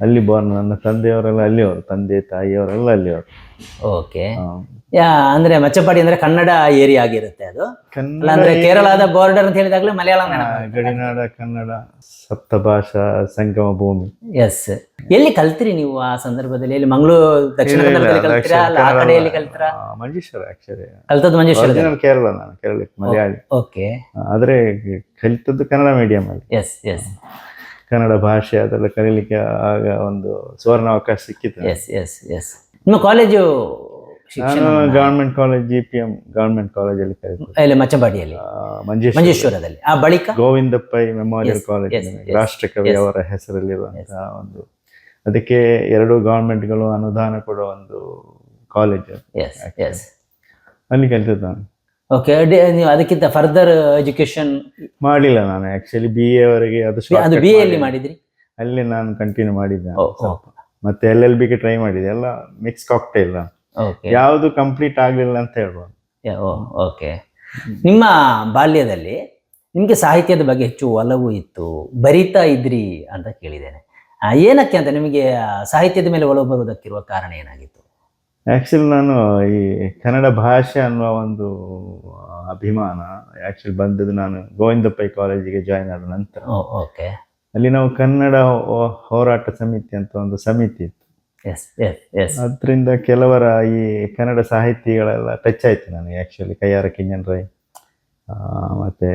ಅಲ್ಲಿ ಬೋರ್ನ್ ನನ್ನ ತಂದೆಯವರೆಲ್ಲ ಅಲ್ಲಿಯವರು ತಂದೆ ತಾಯಿಯವರೆಲ್ಲ ಅಲ್ಲಿಯವರು. ಓಕೆ ಅಂದ್ರೆ ಮಚ್ಚಪಾಡಿ ಅಂದ್ರೆ ಕನ್ನಡ ಏರಿಯಾ ಆಗಿರುತ್ತೆ ಅದು? ಅಲ್ಲ ಅಂದ್ರೆ ಕೇರಳದ ಬಾರ್ಡರ್ ಅಂತ ಹೇಳಿದಾಗಲೇ ಮಲಯಾಳಂ ಗಡಿನಾಡ ಕನ್ನಡ ಸಪ್ತ ಭಾಷಾ ಸಂಗಮ ಭೂಮಿ. ಎಸ್ ಎಲ್ಲಿ ಕಲ್ತ್ರಿ ನೀವು ಆ ಸಂದರ್ಭದಲ್ಲಿ? ಎಲ್ಲಿ ಮಂಗಳೂರು ದಕ್ಷಿಣ ಕನ್ನಡದಲ್ಲಿ ಕಲ್ತೀರಾ? ಅಲ್ಲ ಆ ಕಡೆಯಲ್ಲಿ ಕಲ್ತೀರಾ? ಆ, ಮಂಜೇಶ್ವರ ಆಕ್ಚುಲಿ ಕಲ್ತದ್ದು ಮಂಜೇಶ್ವರ ಕೇರಳ ನಾನು ಕೇರಳ ಮಲಯಾಳಿ. ಓಕೆ ಆದ್ರೆ ಕಲ್ತದ್ದು ಕನ್ನಡ ಮೀಡಿಯಂ ಅಲ್ಲಿ. ಎಸ್ ಎಸ್ ಕನ್ನಡ ಭಾಷೆ ಅದೆಲ್ಲ ಕಲೀಲಿಕ್ಕೆ ಆಗ ಒಂದು ಸುವರ್ಣ ಅವಕಾಶ ಸಿಕ್ಕಿತ್ತು ಎಸ್ ಎಸ್ ಎಸ್ ನಿಮ್ಮ ಕಾಲೇಜು ನಾನು government college G P M government ಕಾಲೇಜಲ್ಲಿ ಕಲಿತು. ಮಚ್ಚಂಬಾಡಿಯಲ್ಲಿ? ಮಂಜೇಶ್ವರದಲ್ಲಿ. ಆ ಬಳಿಕ? ಗೋವಿಂದಪ್ಪ ಮೆಮೋರಿಯಲ್ ಕಾಲೇಜ್ ರಾಷ್ಟ್ರಕವಿ ಅವರ ಹೆಸರಲ್ಲಿರುವಂತಹ ಒಂದು. ಅದಕ್ಕೆ ಎರಡು ಗವರ್ಮೆಂಟ್ಗಳು ಅನುದಾನ ಕೊಡುವ ಒಂದು ಕಾಲೇಜ್ ಅಲ್ಲಿ ಕಲಿತದ್ದು ನಾನು. ಓಕೆ ನೀವು ಅದಕ್ಕಿಂತ ಫರ್ದರ್ ಎಜುಕೇಶನ್ ಮಾಡಿಲ್ಲ ನಾನು ಆಕ್ಚುಲಿ ಬಿ ಎ ವರೆಗೆ ಅದು ಅದು ಬಿ ಎಲ್ಲಿ ಮಾಡಿದ್ರಿ? ಅಲ್ಲಿ ನಾನು ಕಂಟಿನ್ಯೂ ಮಾಡಿದ್ದೆ. ಮತ್ತೆ ಎಲ್ ಎಲ್ ಬಿಗೆ ಟ್ರೈ ಮಾಡಿದೆ. ಎಲ್ಲ ಮಿಕ್ಸ್ ಕಾಕ್ಟೈಲ್ ಯಾವುದು ಕಂಪ್ಲೀಟ್ ಆಗಲಿಲ್ಲ ಅಂತ ಹೇಳ್ಬೋದು. ಓಕೆ ನಿಮ್ಮ ಬಾಲ್ಯದಲ್ಲಿ ನಿಮಗೆ ಸಾಹಿತ್ಯದ ಬಗ್ಗೆ ಹೆಚ್ಚು ಒಲವು ಇತ್ತು ಬರಿತಾ ಇದ್ರಿ ಅಂತ ಕೇಳಿದ್ದೇನೆ. ಏನಕ್ಕೆ ಅಂತ ನಿಮಗೆ ಸಾಹಿತ್ಯದ ಮೇಲೆ ಒಲವು ಬರುವುದಕ್ಕಿರುವ ಕಾರಣ ಏನಾಗಿತ್ತು? ಆಕ್ಚುಲಿ ನಾನು ಈ ಕನ್ನಡ ಭಾಷೆ ಅನ್ನುವ ಒಂದು ಅಭಿಮಾನ ಆಕ್ಚುಲಿ ಬಂದದ್ದು ನಾನು ಗೋವಿಂದ ಪೈ ಕಾಲೇಜಿಗೆ ಜಾಯ್ನ್ ಆದ ನಂತರ. ಓಕೆ ಅಲ್ಲಿ ನಾವು ಕನ್ನಡ ಹೋರಾಟ ಸಮಿತಿ ಅಂತ ಒಂದು ಸಮಿತಿ ಇತ್ತು. ಎಸ್ ಎಸ್ ಎಸ್ ಅದರಿಂದ ಕೆಲವರ ಈ ಕನ್ನಡ ಸಾಹಿತಿಗಳೆಲ್ಲ ಟಚ್ ಆಯ್ತು ನನಗೆ ಆ್ಯಕ್ಚುಲಿ ಕೈಯಾರ ಕಿಂಜನ್ ರೈ ಮತ್ತೆ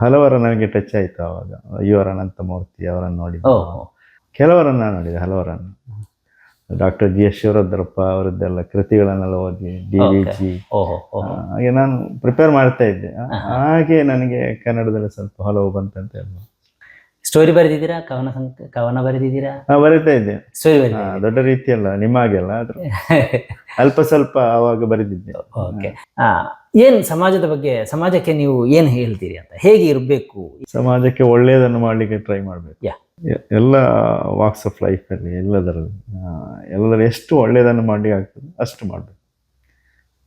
ಹಲವರ ನನಗೆ ಟಚ್ ಆಯ್ತು ಆವಾಗ. ಯು ಆರ್ ಅನಂತಮೂರ್ತಿ ಅವರನ್ನು ನೋಡಿ ಓ. ಕೆಲವರನ್ನು ನೋಡಿದೆ ಹಲವರನ್ನು. ಡಾಕ್ಟರ್ ಜಿ ಎಸ್ ಶಿವರದ್ರಪ್ಪ ಅವರದ್ದೆಲ್ಲ ಕೃತಿಗಳನ್ನೆಲ್ಲ ಓದಿ ಡಿ ವಿ ಜಿ ಹಾಗೆ ನಾನು ಪ್ರಿಪೇರ್ ಮಾಡ್ತಾ ಇದ್ದೆ. ಹಾಗೆ ನನಗೆ ಕನ್ನಡದಲ್ಲಿ ಸ್ವಲ್ಪ ಹಲವು ಬಂತಂತ ಹೇಳ್ಬೋದು. ಸ್ಟೋರಿ ಬರೆದಿದ್ದೀರಾ? ಕವನ ಕವನ ಬರೆದಿದ್ದೀರಾ? ಬರಿತಾ ಇದ್ದೆ. ಸ್ಟೋರಿ ದೊಡ್ಡ ರೀತಿಯಲ್ಲ ನಿಮಗೆಲ್ಲ ಆದ್ರೂ. ಅಲ್ಪ ಸ್ವಲ್ಪ ಅವಾಗ ಬರೆದಿದ್ದೆ. ಓಕೆ ಆ ಏನ್ ಸಮಾಜದ ಬಗ್ಗೆ ಸಮಾಜಕ್ಕೆ ನೀವು ಏನ್ ಹೇಳ್ತೀರಿ ಅಂತ? ಹೇಗೆ ಇರಬೇಕು? ಸಮಾಜಕ್ಕೆ ಒಳ್ಳೆಯದನ್ನು ಮಾಡ್ಲಿಕ್ಕೆ ಟ್ರೈ ಮಾಡಬೇಕು. ಎಲ್ಲ ವಾಕ್ಸ್ ಆಫ್ ಲೈಫಲ್ಲಿ ಎಲ್ಲದರಲ್ಲಿ ಎಲ್ಲದರಲ್ಲಿ ಎಲ್ಲರೂ ಎಷ್ಟು ಒಳ್ಳೆಯದನ್ನು ಮಾಡಿ ಆಗ್ತದೆ ಅಷ್ಟು ಮಾಡಬೇಕು.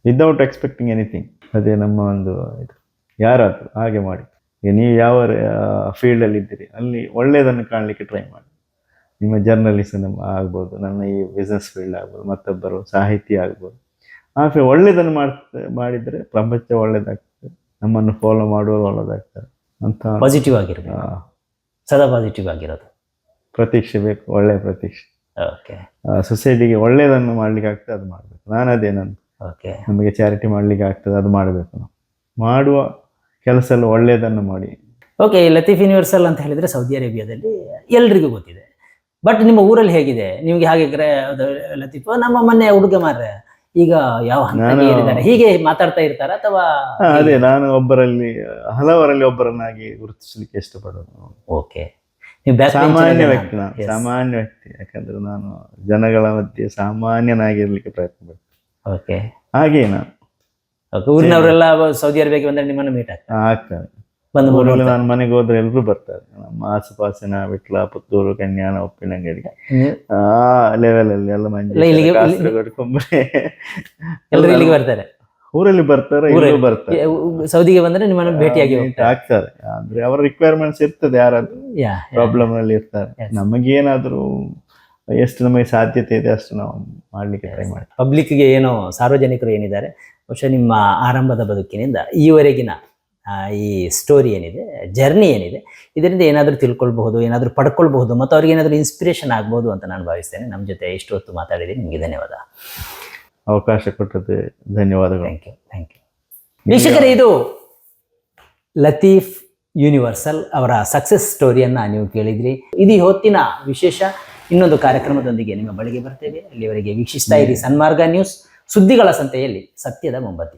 ವಿದೌಟ್ ಎಕ್ಸ್ಪೆಕ್ಟಿಂಗ್ ಎನಿಥಿಂಗ್ ಅದೇ ನಮ್ಮ ಒಂದು ಇದು. ಯಾರಾದರೂ ಹಾಗೆ ಮಾಡಿ. ಈಗ ನೀವು ಯಾವ ಫೀಲ್ಡಲ್ಲಿ ಇದ್ದೀರಿ ಅಲ್ಲಿ ಒಳ್ಳೆಯದನ್ನು ಕಾಣಲಿಕ್ಕೆ ಟ್ರೈ ಮಾಡಿ. ನಿಮ್ಮ ಜರ್ನಲಿಸಮ್ ಆಗ್ಬೋದು ನನ್ನ ಈ ಬಿಸ್ನೆಸ್ ಫೀಲ್ಡ್ ಆಗ್ಬೋದು ಮತ್ತೊಬ್ಬರು ಸಾಹಿತಿ ಆಗ್ಬೋದು. ಆ ಫೀ ಒಳ್ಳೆಯದನ್ನು ಮಾಡ್ತ ಮಾಡಿದರೆ ಪ್ರಪಂಚ ಒಳ್ಳೆಯದಾಗ್ತದೆ. ನಮ್ಮನ್ನು ಫಾಲೋ ಮಾಡುವವರು ಒಳ್ಳೆಯದಾಗ್ತಾರೆ. ಅಂತ ಪಾಸಿಟಿವ್ ಆಗಿರ್ಬೇಕು. ಆ, ಸದಾ ಪಾಸಿಟಿವ್ ಆಗಿರೋದು. ಪ್ರತೀಕ್ಷೆ ಬೇಕು ಒಳ್ಳೆಯ ಪ್ರತೀಕ್ಷೆ. ಓಕೆ ಸೊಸೈಟಿಗೆ ಒಳ್ಳೆಯದನ್ನು ಮಾಡ್ಲಿಕ್ಕೆ ಆಗ್ತದೆ ಅದು ಮಾಡಬೇಕು. ನಾನು ಅದೇ ನಾನು ಓಕೆ ನಮಗೆ ಚಾರಿಟಿ ಮಾಡ್ಲಿಕ್ಕೆ ಆಗ್ತದೆ ಅದು ಮಾಡಬೇಕು ನಾವು. ಮಾಡುವ ಕೆಲಸ ಎಲ್ಲ ಒಳ್ಳೆಯದನ್ನು ಮಾಡಿ. ಓಕೆ ಲತೀಫ್ ಯೂನಿವರ್ಸಲ್ ಅಂತ ಹೇಳಿದ್ರೆ ಸೌದಿ ಅರೇಬಿಯಾದಲ್ಲಿ ಎಲ್ರಿಗೂ ಗೊತ್ತಿದೆ. ಬಟ್ ನಿಮ್ಮ ಊರಲ್ಲಿ ಹೇಗಿದೆ? ನಿಮಗೆ ಹಾಗೆ ಲತೀಫ್ ನಮ್ಮ ಮೊನ್ನೆ ಹುಡುಗ ಮಾರ್ರೆ. ಈಗ ಯಾವ ಹಂತಕ್ಕೆ ನಾನು- ಏರಿದ್ದಾರೆ? ಹೀಗೆ ಮಾತಾಡ್ತಾ ಇರ್ತಾರ ಅಥವಾ ಅದೇ ನಾನು ಒಬ್ಬರಲ್ಲಿ ಹಲವರಲ್ಲಿ ಒಬ್ಬರನ್ನಾಗಿ ಗುರುತಿಸಲಿಕ್ಕೆ ಇಷ್ಟಪಡೋದು. ಓಕೆ. ಸಾಮಾನ್ಯ ವ್ಯಕ್ತಿ ನಾನು ಸಾಮಾನ್ಯ ವ್ಯಕ್ತಿ. ಯಾಕಂದ್ರೆ ನಾನು ಜನಗಳ ಮಧ್ಯೆ ಸಾಮಾನ್ಯನಾಗಿರ್ಲಿಕ್ಕೆ ಪ್ರಯತ್ನ ಪಡ್ತೀನಿ. ಓಕೆ. ಹಾಗೆ ನಾನು ಊರಿನವರೆಲ್ಲ ಸೌದಿ ಅರೇಬಿಯಾಗೆ ಬಂದ್ರೆ ನಿಮ್ಮನ್ನು ಮೀಟ್ ಆಗ್ತಾರೆ. ಆಗ್ತದೆ ಬಂದು ನಾನು ಮನೆಗೆ ಹೋದ್ರೆ ಎಲ್ಲರೂ ಬರ್ತಾರೆ. ನಮ್ಮ ಆಸುಪಾಸಿನ ವಿಟ್ಲ ಪುತ್ತೂರು ಕನ್ಯಾನ ಉಪ್ಪಿನಂಗಡಿ ನೀವು- ಆ ಲೆವೆಲ್ ಅಲ್ಲಿ ಎಲ್ಲ ಎಲ್ಲರೂ ಇಲ್ಲಿಗೆ ಬರ್ತಾರೆ? ಊರಲ್ಲಿ ಬರ್ತಾರೆ ಇಲ್ಲೂ ಬರ್ತಾರೆ. ಸೌದಿಗೆ ಬಂದ್ರೆ ನಿಮ್ಮನ್ನ ಭೇಟಿಯಾಗಿ ಆಗ್ತಾರೆ. ಅಂದ್ರೆ ಅವರ ರಿಕ್ವೈರ್ಮೆಂಟ್ಸ್ ಇರ್ತದೆ ಯಾರಾದ್ರೂ ಪ್ರಾಬ್ಲಮ್ ಅಲ್ಲಿ ಇರ್ತಾರೆ. ನಮಗೇನಾದ್ರೂ ಎಷ್ಟು ನಮಗೆ ಸಾಧ್ಯತೆ ಇದೆ ಅಷ್ಟು ನಾವು ಮಾಡ್ಲಿಕ್ಕೆ ಟ್ರೈ ಮಾಡ್ತೀವಿ. ಪಬ್ಲಿಕ್ಗೆ ಏನೋ ಸಾರ್ವಜನಿಕರು ಏನಿದ್ದಾರೆ ಬಹುಶಃ ನಿಮ್ಮ ಆರಂಭದ ಬದುಕಿನಿಂದ ಈವರೆಗಿನ ಈ ಸ್ಟೋರಿ ಏನಿದೆ ಜರ್ನಿ ಏನಿದೆ ಇದರಿಂದ ಏನಾದರೂ ತಿಳ್ಕೊಳ್ಬಹುದು ಏನಾದರೂ ಪಡ್ಕೊಳ್ಬಹುದು ಮತ್ತು ಅವ್ರಿಗೆ ಏನಾದರೂ ಇನ್ಸ್ಪಿರೇಷನ್ ಆಗ್ಬೋದು ಅಂತ ನಾನು ಭಾವಿಸ್ತೇನೆ. ನಮ್ಮ ಜೊತೆ ಇಷ್ಟು ಹೊತ್ತು ಮಾತಾಡಿದ್ದೀನಿ ನಿಮಗೆ ಧನ್ಯವಾದ. ಅವಕಾಶ ಕೊಟ್ಟದ್ದು ಧನ್ಯವಾದಗಳು. ಥ್ಯಾಂಕ್ ಯು ಥ್ಯಾಂಕ್ ಯು ವೀಕ್ಷಕರೇ ಇದು ಲತೀಫ್ ಯೂನಿವರ್ಸಲ್ ಅವರ ಸಕ್ಸಸ್ ಸ್ಟೋರಿಯನ್ನು ನೀವು ಕೇಳಿದ್ರಿ. ಇದು ಹೊತ್ತಿನ ವಿಶೇಷ ಇನ್ನೊಂದು ಕಾರ್ಯಕ್ರಮದೊಂದಿಗೆ ನಿಮ್ಮ ಬಳಿಗೆ ಬರ್ತೇವೆ. ಅಲ್ಲಿವರೆಗೆ ವೀಕ್ಷಿಸ್ತಾ ಇರಿ ಸನ್ಮಾರ್ಗ ನ್ಯೂಸ್ ಸುದ್ದಿಗಳ ಸಂತೆಯಲ್ಲಿ ಸತ್ಯದ ಮೊಂಬತ್ತಿ.